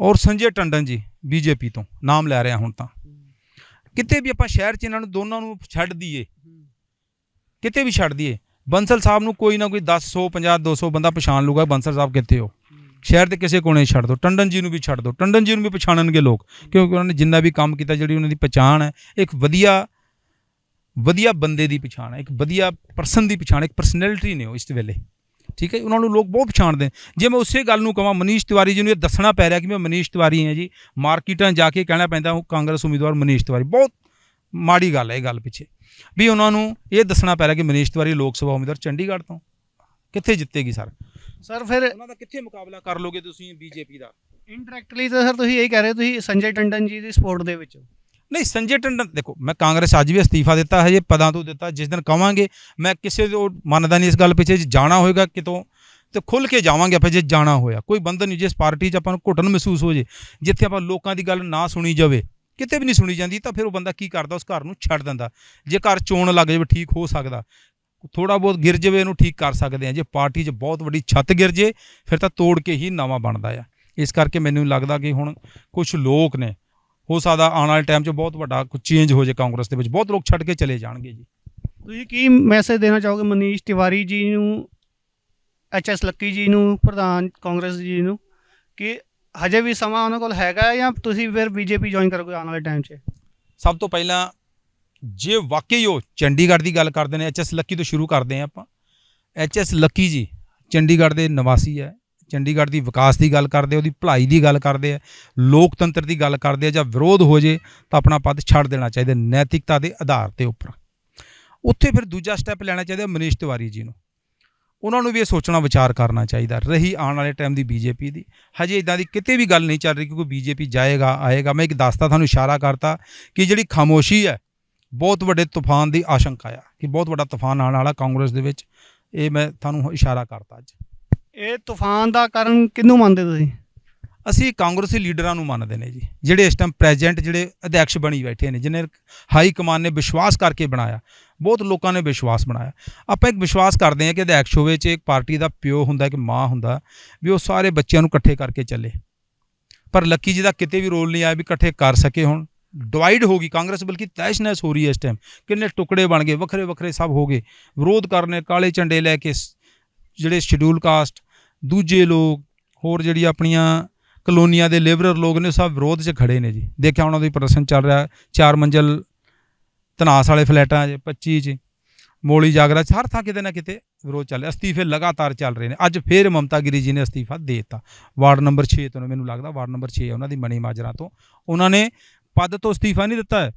ਔਰ ਸੰਜੇ ਟੰਡਨ ਜੀ, ਬੀਜੇਪੀ ਤੋਂ, ਨਾਮ ਲੈ ਰਿਹਾ ਹੁਣ ਤਾਂ। ਕਿਤੇ ਵੀ ਆਪਾਂ ਸ਼ਹਿਰ 'ਚ ਇਹਨਾਂ ਨੂੰ ਦੋਨਾਂ ਨੂੰ ਛੱਡ ਦਈਏ, ਕਿਤੇ ਵੀ ਛੱਡ ਦਈਏ, ਬੰਸਲ ਸਾਹਿਬ ਨੂੰ ਕੋਈ ਨਾ ਕੋਈ 10 100 50 200 ਬੰਦਾ ਪਛਾਣ ਲੂਗਾ, ਬੰਸਲ ਸਾਹਿਬ ਕਿੱਥੇ ਹੋ? ਸ਼ਹਿਰ ਦੇ ਕਿਸੇ ਕੋਨੇ ਛੱਡ ਦਿਓ ਟੰਡਨ ਜੀ ਨੂੰ ਵੀ ਛੱਡ ਦਿਓ ਟੰਡਨ ਜੀ ਨੂੰ ਵੀ ਪਛਾਣਨਗੇ ਲੋਕ, ਕਿਉਂਕਿ ਉਹਨਾਂ ਨੇ ਜਿੰਨਾ ਵੀ ਕੰਮ ਕੀਤਾ, ਜਿਹੜੀ ਉਹਨਾਂ ਦੀ ਪਛਾਣ ਹੈ, ਇੱਕ ਵਧੀਆ ਵਧੀਆ ਬੰਦੇ ਦੀ ਪਛਾਣ ਹੈ, ਇੱਕ ਵਧੀਆ ਪਰਸਨ ਦੀ ਪਛਾਣ, ਇੱਕ ਪਰਸਨੈਲਿਟੀ ਨੇ ਉਹ ਇਸ ਵੇਲੇ। ਠੀਕ ਹੈ ਉਹਨਾਂ ਨੂੰ ਲੋਕ ਬਹੁਤ ਪਛਾਣਦੇ ਨੇ। ਜੇ ਮੈਂ ਉਸੇ ਗੱਲ ਨੂੰ ਕਹਾਂ ਮਨੀਸ਼ ਤਿਵਾਰੀ ਜੀ ਨੂੰ ਇਹ ਦੱਸਣਾ ਪੈ ਰਿਹਾ ਕਿ ਮੈਂ ਮਨੀਸ਼ ਤਿਵਾਰੀ ਹਾਂ ਜੀ। ਮਾਰਕੀਟਾਂ ਜਾ ਕੇ ਕਹਿਣਾ ਪੈਂਦਾ ਉਹ ਕਾਂਗਰਸ ਉਮੀਦਵਾਰ ਮਨੀਸ਼ ਤਿਵਾਰੀ। ਬਹੁਤ ਮਾੜੀ ਗੱਲ ਹੈ ਇਹ ਗੱਲ ਪਿੱਛੇ। ਵੀ ਉਹਨਾਂ ਨੂੰ ਇਹ ਦੱਸਣਾ ਪੈ ਰਿਹਾ ਕਿ ਮਨੀਸ਼ ਤਿਵਾਰੀ ਲੋਕ ਸਭਾ ਉਮੀਦਵਾਰ ਚੰਡੀਗੜ੍ਹ ਤੋਂ। ਕਿੱਥੇ ਜਿੱਤੇਗੀ ਸਰ? ਸਰ ਫਿਰ ਉਹਨਾਂ ਦਾ ਕਿੱਥੇ ਮੁਕਾਬਲਾ ਕਰ ਲੋਗੇ ਤੁਸੀਂ ਬੀਜੇਪੀ ਦਾ? ਇਨਡਾਇਰੈਕਟਲੀ ਤਾਂ ਸਰ ਤੁਸੀਂ ਇਹ ਕਹਿ ਰਹੇ ਹੋ ਤੁਸੀਂ ਸੰਜੇ ਟੰਡਨ ਜੀ ਦੀ ਸਪੋਰਟ ਦੇ ਵਿੱਚ। ਨਹੀਂ, ਸੰਜੇ ਟੰਡਨ, ਦੇਖੋ, ਮੈਂ ਕਾਂਗਰਸ ਅੱਜ ਵੀ ਅਸਤੀਫਾ ਦਿੱਤਾ ਹਜੇ, ਪਦਾਂ ਤੋਂ ਦਿੱਤਾ, ਜਿਸ ਦਿਨ ਕਵਾਂਗੇ, ਮੈਂ ਕਿਸੇ ਤੋਂ ਮੰਨਦਾ ਨਹੀਂ ਇਸ ਗੱਲ ਪਿੱਛੇ, ਜੇ ਜਾਣਾ ਹੋਏਗਾ ਕਿਤੋਂ, ਤੇ ਖੁੱਲ ਕੇ ਜਾਵਾਂਗੇ ਆਪਾਂ ਜੇ ਜਾਣਾ ਹੋਇਆ। ਕੋਈ ਬੰਧਨ ਨਹੀਂ, ਜਿਸ ਪਾਰਟੀ 'ਚ ਆਪਾਂ ਨੂੰ ਘੁੱਟਣ ਮਹਿਸੂਸ ਹੋ ਜੇ, ਜਿੱਥੇ ਆਪਾਂ ਲੋਕਾਂ ਦੀ ਗੱਲ ਨਾ ਸੁਣੀ ਜਾਵੇ, ਕਿਤੇ ਵੀ ਨਹੀਂ ਸੁਣੀ ਜਾਂਦੀ, ਤਾਂ ਫਿਰ ਉਹ ਬੰਦਾ ਕੀ ਕਰਦਾ, ਉਸ ਘਰ ਨੂੰ ਛੱਡ ਦਿੰਦਾ। ਜੇ ਘਰ ਚੋਣ ਲੱਗ ਜਾਵੇ, ਠੀਕ ਹੋ ਸਕਦਾ। ਥੋੜਾ ਬਹੁਤ ਗਿਰ ਜਾਵੇ ਇਹਨੂੰ ਠੀਕ ਕਰ ਸਕਦੇ ਆ ਜੇ ਪਾਰਟੀ 'ਚ ਬਹੁਤ ਵੱਡੀ ਛੱਤ ਗਿਰ ਜੇ, ਫਿਰ ਤਾਂ ਤੋੜ ਕੇ ਹੀ ਨਵਾਂ ਬਣਦਾ ਆ। ਇਸ ਕਰਕੇ ਮੈਨੂੰ ਲੱਗਦਾ ਕਿ ਹੁਣ ਕੁਝ ਲੋਕ ਨੇ ਹੋ ਸਕਦਾ ਆਉਣ ਵਾਲੇ ਟਾਈਮ 'ਚ ਬਹੁਤ ਵੱਡਾ ਕੁਝ ਚੇਂਜ ਹੋ ਜੇ ਕਾਂਗਰਸ ਦੇ ਵਿੱਚ। ਬਹੁਤ ਲੋਕ ਛੱਡ ਕੇ ਚਲੇ ਜਾਣਗੇ ਜੀ। ਤੁਸੀਂ ਕੀ ਮੈਸੇਜ ਦੇਣਾ ਚਾਹੋਗੇ ਮਨੀਸ਼ ਤਿਵਾਰੀ ਜੀ ਨੂੰ ਐਚਐਸ ਲੱਕੀ ਜੀ ਨੂੰ ਪ੍ਰਧਾਨ ਕਾਂਗਰਸ ਜੀ ਨੂੰ ਕਿ ਹਜੇ ਵੀ ਸਮਾਂ ਉਹਨਾਂ ਕੋਲ ਹੈਗਾ ਹੈ ਜਾਂ ਤੁਸੀਂ ਫਿਰ ਬੀਜੇਪੀ ਜੁਆਇਨ ਕਰੋਗੇ ਆਉਣ ਵਾਲੇ ਟਾਈਮ 'ਚ? ਸਭ ਤੋਂ ਪਹਿਲਾਂ ਜੇ ਵਾਕਈ ਉਹ ਚੰਡੀਗੜ੍ਹ ਦੀ ਗੱਲ ਕਰਦੇ ਨੇ ਐਚਐਸ ਲੱਕੀ ਤੋਂ ਸ਼ੁਰੂ ਕਰਦੇ ਹਾਂ ਆਪਾਂ। ਐਚਐਸ ਲੱਕੀ ਜੀ ਚੰਡੀਗੜ੍ਹ ਦੇ ਨਿਵਾਸੀ ਹੈ। ਚੰਡੀਗੜ੍ਹ ਦੀ ਵਿਕਾਸ ਦੀ ਗੱਲ ਕਰਦੇ ਆ, ਉਹਦੀ ਭਲਾਈ ਦੀ ਗੱਲ ਕਰਦੇ ਆ ਲੋਕਤੰਤਰ ਦੀ ਗੱਲ ਕਰਦੇ ਆ ਜਾਂ ਵਿਰੋਧ ਹੋ ਜੇ ਤਾਂ ਆਪਣਾ ਪਦ ਛੱਡ ਦੇਣਾ ਚਾਹੀਦਾ ਨੈਤਿਕਤਾ ਦੇ ਆਧਾਰ ਤੇ ਉੱਪਰ। ਉੱਥੇ ਫਿਰ ਦੂਜਾ ਸਟੈਪ ਲੈਣਾ ਚਾਹੀਦਾ ਮਨੀਸ਼ ਤਿਵਾਰੀ ਜੀ ਨੂੰ। ਉਹਨਾਂ ਨੂੰ ਵੀ ਇਹ ਸੋਚਣਾ ਵਿਚਾਰ ਕਰਨਾ ਚਾਹੀਦਾ ਰਹੀ ਆਉਣ ਵਾਲੇ ਟਾਈਮ ਦੀ ਬੀਜੇਪੀ ਦੀ। ਹਜੇ ਇਦਾਂ ਦੀ ਕਿਤੇ ਵੀ ਗੱਲ ਨਹੀਂ ਚੱਲ ਰਹੀ ਕਿ ਕੋਈ ਬੀਜੇਪੀ ਜਾਏਗਾ ਆਏਗਾ। ਮੈਂ ਇੱਕ ਦੱਸਤਾ ਤੁਹਾਨੂੰ ਇਸ਼ਾਰਾ ਕਰਤਾ ਕਿ ਜਿਹੜੀ ਖਾਮੋਸ਼ੀ ਹੈ ਬਹੁਤ ਵੱਡੇ ਤੂਫਾਨ ਦੀ ਆਸ਼ੰਕਾ ਆ ਕਿ ਬਹੁਤ ਵੱਡਾ ਤੂਫਾਨ ਆਉਣ ਵਾਲਾ ਕਾਂਗਰਸ ਦੇ ਵਿੱਚ। ਇਹ ਮੈਂ ਤੁਹਾਨੂੰ ਇਸ਼ਾਰਾ ਕਰਤਾ ਅੱਜ। ਇਹ ਤੂਫਾਨ ਦਾ ਕਾਰਨ ਕਿਹਨੂੰ ਮੰਨਦੇ ਤੁਸੀਂ? ਅਸੀਂ ਕਾਂਗਰਸੀ ਲੀਡਰਾਂ ਨੂੰ ਮੰਨਦੇ ਨੇ ਜੀ, ਜਿਹੜੇ ਇਸ ਟਾਈਮ ਪ੍ਰੈਜੈਂਟ ਜਿਹੜੇ ਅਧਿਕਸ਼ ਬਣੀ ਬੈਠੇ ਨੇ ਜਿਨ੍ਹਾਂ ਹਾਈ ਕਮਾਨ ਨੇ ਵਿਸ਼ਵਾਸ ਕਰਕੇ ਬਣਾਇਆ, ਬਹੁਤ ਲੋਕਾਂ ਨੇ ਵਿਸ਼ਵਾਸ ਬਣਾਇਆ। ਆਪਾਂ ਇੱਕ ਵਿਸ਼ਵਾਸ ਕਰਦੇ ਹਾਂ ਕਿ ਅਧਿਕਸ਼ ਹੋਵੇ ਚ ਇੱਕ ਪਾਰਟੀ ਦਾ ਪਿਓ ਹੁੰਦਾ ਕਿ ਮਾਂ ਹੁੰਦਾ, ਵੀ ਉਹ ਸਾਰੇ ਬੱਚਿਆਂ ਨੂੰ ਇਕੱਠੇ ਕਰਕੇ ਚੱਲੇ। ਪਰ ਲੱਕੀ ਜੀ ਦਾ ਕਿਤੇ ਵੀ ਰੋਲ ਨਹੀਂ ਆਇਆ ਵੀ ਇਕੱਠੇ ਕਰ ਸਕੇ ਹੁਣ। ਡਿਵਾਈਡ ਹੋ ਗਈ ਕਾਂਗਰਸ, ਬਲਕਿ ਤੈਸ਼ਨੈਸ ਹੋ ਰਹੀ ਹੈ ਇਸ ਟਾਈਮ ਕਿੰਨੇ ਟੁਕੜੇ ਬਣ ਗਏ ਵੱਖਰੇ ਵੱਖਰੇ ਸਭ ਹੋ ਗਏ। ਵਿਰੋਧ ਕਰਨੇ, ਕਾਲੇ ਝੰਡੇ ਲੈ ਕੇ ਜਿਹੜੇ ਸ਼ਡਿਊਲ ਕਾਸਟ ਦੂਜੇ ਲੋਕ, ਹੋਰ ਜਿਹੜੀ ਆਪਣੀਆਂ ਕਲੋਨੀਆਂ ਦੇ ਲੇਬਰਰ ਲੋਕ ਨੇ, ਉਹ ਸਭ ਵਿਰੋਧ 'ਚ ਖੜੇ ਨੇ ਜੀ। ਦੇਖਿਆ ਉਹਨਾਂ ਦੀ ਪ੍ਰਦਰਸ਼ਨ ਚੱਲ ਰਿਹਾ, ਚਾਰ ਮੰਜ਼ਲ ਤਨਾਸ ਵਾਲੇ ਫਲੈਟਾਂ 'ਚ 25 'ਚ, ਮੋਲੀ ਜਾਗਰਾ 'ਚ, ਹਰ ਥਾਂ ਕਿਤੇ ਨਾ ਕਿਤੇ ਵਿਰੋਧ ਚੱਲ ਰਿਹਾ। ਅਸਤੀਫੇ ਲਗਾਤਾਰ ਚੱਲ ਰਹੇ ਨੇ। ਅੱਜ ਫੇਰ ਮਮਤਾ ਗਿਰੀ ਜੀ ਨੇ ਅਸਤੀਫਾ ਦੇ ਦਿੱਤਾ। ਵਾਰਡ ਨੰਬਰ 6 ਤੋਂ ਮੈਨੂੰ ਲੱਗਦਾ, ਵਾਰਡ ਨੰਬਰ 6 ਉਹਨਾਂ ਦੀ ਮਣੀ ਮਾਜਰਾ ਤੋਂ। ਉਹਨਾਂ ਨੇ ਪਦ ਤੋਂ ਅਸਤੀਫਾ ਨਹੀਂ ਦਿੱਤਾ,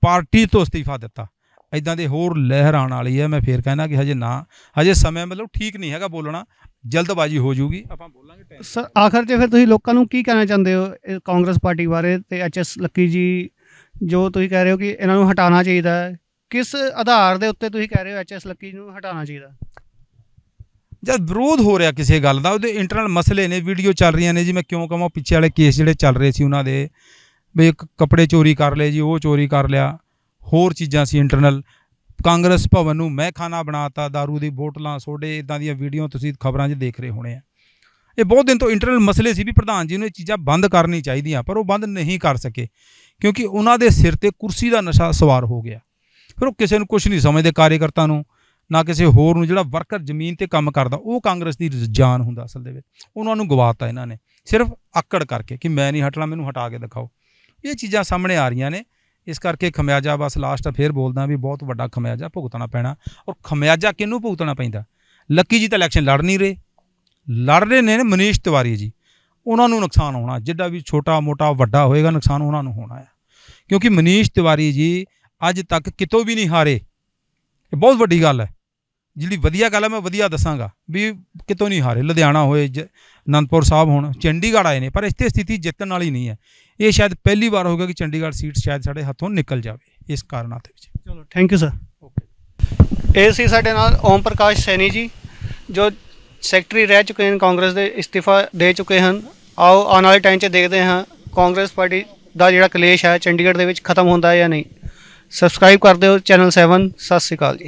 ਪਾਰਟੀ ਤੋਂ ਅਸਤੀਫਾ ਦਿੱਤਾ। ਇਦਾਂ ਦੇ ਹੋਰ ਲਹਿਰ ਆਉਣ ਵਾਲੀ ਹੈ ਮੈਂ ਫੇਰ ਕਹਿਣਾ ਕਿ ਹਜੇ ਨਾ ਹਜੇ ਸਮੇਂ ਮਤਲਬ ਠੀਕ ਨਹੀਂ ਹੈਗਾ ਬੋਲਣਾ ਜਲਦਬਾਜ਼ੀ ਹੋ ਜਾਊਗੀ ਆਪਾਂ ਬੋਲਾਂਗੇ ਸਰ ਆਖਰ 'ਚ ਫਿਰ ਤੁਸੀਂ ਲੋਕਾਂ ਨੂੰ ਕੀ ਕਹਿਣਾ ਚਾਹੁੰਦੇ ਹੋ ਕਾਂਗਰਸ ਪਾਰਟੀ ਬਾਰੇ ਤੇ ਐਚਐਸ ਲੱਕੀ ਜੀ ਜੋ ਤੁਸੀਂ ਕਹਿ ਰਹੇ ਹੋ ਕਿ ਇਹਨਾਂ ਨੂੰ ਹਟਾਉਣਾ ਚਾਹੀਦਾ ਹੈ ਕਿਸ ਆਧਾਰ ਦੇ ਉੱਤੇ ਤੁਸੀਂ ਕਹਿ ਰਹੇ ਹੋ ਐਚਐਸ ਲੱਕੀ ਨੂੰ ਹਟਾਉਣਾ ਚਾਹੀਦਾ? ਜਦ ਵਿਰੋਧ ਹੋ ਰਿਹਾ ਕਿਸੇ ਗੱਲ ਦਾ ਉਹਦੇ ਇੰਟਰਨਲ ਮਸਲੇ ਨੇ ਵੀਡੀਓ ਚੱਲ ਰਹੀਆਂ ਨੇ ਜੀ ਮੈਂ ਕਿਉਂ ਕਹਾਂ ਪਿੱਛੇ ਵਾਲੇ ਕੇਸ ਜਿਹੜੇ ਚੱਲ ਰਹੇ ਸੀ ਉਹਨਾਂ ਦੇ ਵੀ ਇੱਕ ਕੱਪੜੇ ਚੋਰੀ ਕਰ ਲਏ ਜੀ ਉਹ ਚੋਰੀ ਕਰ ਲਿਆ। ਹੋਰ ਚੀਜ਼ਾਂ ਸੀ ਇੰਟਰਨਲ ਕਾਂਗਰਸ ਭਵਨ ਨੂੰ ਮੈਂ ਖਾਨਾ ਬਣਾਤਾ दारू ਦੀ ਬੋਟਲਾਂ, ਸੋਡੇ ਇਦਾਂ ਦੀਆਂ ਵੀਡੀਓ ਤੁਸੀਂ ਖਬਰਾਂ 'ਚ ਦੇਖ ਰਹੇ ਹੋਣੇ ਆ। ਇਹ ਬਹੁਤ ਦਿਨ ਤੋਂ ਇੰਟਰਨਲ ਮਸਲੇ ਸੀ ਵੀ ਪ੍ਰਧਾਨ ਜੀ ਨੂੰ ਇਹ ਚੀਜ਼ਾਂ ਬੰਦ ਕਰਨੀ ਚਾਹੀਦੀਆਂ, ਪਰ ਉਹ ਬੰਦ ਨਹੀਂ ਕਰ ਸਕੇ, ਕਿਉਂਕਿ ਉਹਨਾਂ ਦੇ ਸਿਰ ਤੇ ਕੁਰਸੀ ਦਾ ਨਸ਼ਾ ਸਵਾਰ ਹੋ ਗਿਆ। ਫਿਰ ਉਹ ਕਿਸੇ ਨੂੰ ਕੁਝ ਨਹੀਂ ਸਮਝਦੇ ਕਾਰਜਕਰਤਾ ਨੂੰ, ਨਾ ਕਿਸੇ ਹੋਰ ਨੂੰ, ਜਿਹੜਾ ਵਰਕਰ ਜ਼ਮੀਨ ਤੇ ਕੰਮ ਕਰਦਾ, ਉਹ ਕਾਂਗਰਸ ਦੀ ਜਾਨ ਹੁੰਦਾ ਅਸਲ ਦੇ ਵਿੱਚ। ਉਹਨਾਂ ਨੂੰ ਗਵਾਤਾ ਇਹਨਾਂ ਨੇ, ਸਿਰਫ ਆਕੜ ਕਰਕੇ ਕਿ ਮੈਂ ਨਹੀਂ ਹਟਣਾ, ਮੈਨੂੰ ਹਟਾ ਕੇ ਦਿਖਾਓ। ਇਹ ਚੀਜ਼ਾਂ ਸਾਹਮਣੇ ਆ ਰਹੀਆਂ ਨੇ। ਇਸ ਕਰਕੇ ਖਮਿਆਜਾ, ਬਸ ਲਾਸਟ ਫੇਰ ਬੋਲਦਾ ਵੀ ਬਹੁਤ ਵੱਡਾ ਖਮਿਆਜਾ ਭੁਗਤਣਾ ਪੈਣਾ ਔਰ ਖਮਿਆਜਾ ਕਿਹਨੂੰ ਭੁਗਤਣਾ ਪੈਂਦਾ? ਲੱਕੀ ਜੀ ਤਾਂ ਇਲੈਕਸ਼ਨ ਲੜ ਨਹੀਂ ਰਹੇ। ਲੜ ਰਹੇ ਨੇ ਮਨੀਸ਼ ਤਿਵਾਰੀ ਜੀ। ਉਹਨਾਂ ਨੂੰ ਨੁਕਸਾਨ ਹੋਣਾ, ਜਿੱਡਾ ਵੀ ਛੋਟਾ ਮੋਟਾ ਵੱਡਾ ਹੋਏਗਾ, ਨੁਕਸਾਨ ਉਹਨਾਂ ਨੂੰ ਹੋਣਾ ਹੈ ਕਿਉਂਕਿ ਮਨੀਸ਼ ਤਿਵਾਰੀ ਜੀ ਅੱਜ ਤੱਕ ਕਿਤੋਂ ਵੀ ਨਹੀਂ ਹਾਰੇ। ਇਹ ਬਹੁਤ ਵੱਡੀ ਗੱਲ ਹੈ। ਜਿਹੜੀ ਵਧੀਆ ਗੱਲ ਹੈ ਮੈਂ ਵਧੀਆ ਦੱਸਾਂਗਾ। ਵੀ ਕਿਤੋਂ ਨਹੀਂ ਹਾਰੇ, ਲੁਧਿਆਣਾ ਹੋਏ, ਜ- ਅਨੰਦਪੁਰ ਸਾਹਿਬ ਹੋਣ, ਚੰਡੀਗੜ੍ਹ ਆਏ ਨੇ, ਪਰ ਇੱਥੇ ਸਥਿਤੀ ਜਿੱਤਣ ਵਾਲੀ ਨਹੀਂ ਹੈ। ਇਹ ਸ਼ਾਇਦ ਪਹਿਲੀ ਵਾਰ ਹੋਗਾ ਕਿ ਚੰਡੀਗੜ੍ਹ ਸੀਟ ਸ਼ਾਇਦ ਸਾਡੇ ਹੱਥੋਂ ਨਿਕਲ ਜਾਵੇ, ਇਸ ਕਾਰਨਾਂ ਦੇ ਵਿੱਚ। ਚਲੋ ਥੈਂਕ ਯੂ ਸਰ ਓਕੇ ਇਹ ਸੀ ਸਾਡੇ ਨਾਲ ਓਮ ਪ੍ਰਕਾਸ਼ ਸੈਣੀ ਜੀ, ਜੋ ਸੈਕਟਰੀ ਰਹਿ ਚੁੱਕੇ ਹਨ ਕਾਂਗਰਸ ਦੇ, ਇਸਤੀਫਾ ਦੇ ਚੁੱਕੇ ਹਨ। ਆਓ, ਆਉਣ ਵਾਲੇ ਟਾਈਮ 'ਚ ਦੇਖਦੇ ਹਾਂ, ਕਾਂਗਰਸ ਪਾਰਟੀ ਦਾ ਜਿਹੜਾ ਕਲੇਸ਼ ਹੈ, ਚੰਡੀਗੜ੍ਹ ਦੇ ਵਿੱਚ ਖਤਮ ਹੁੰਦਾ ਹੈ ਜਾਂ ਨਹੀਂ। ਸਬਸਕ੍ਰਾਈਬ ਕਰ ਦਿਓ, ਚੈਨਲ 7 ਸਤਿ ਸ਼੍ਰੀ ਅਕਾਲ ਜੀ।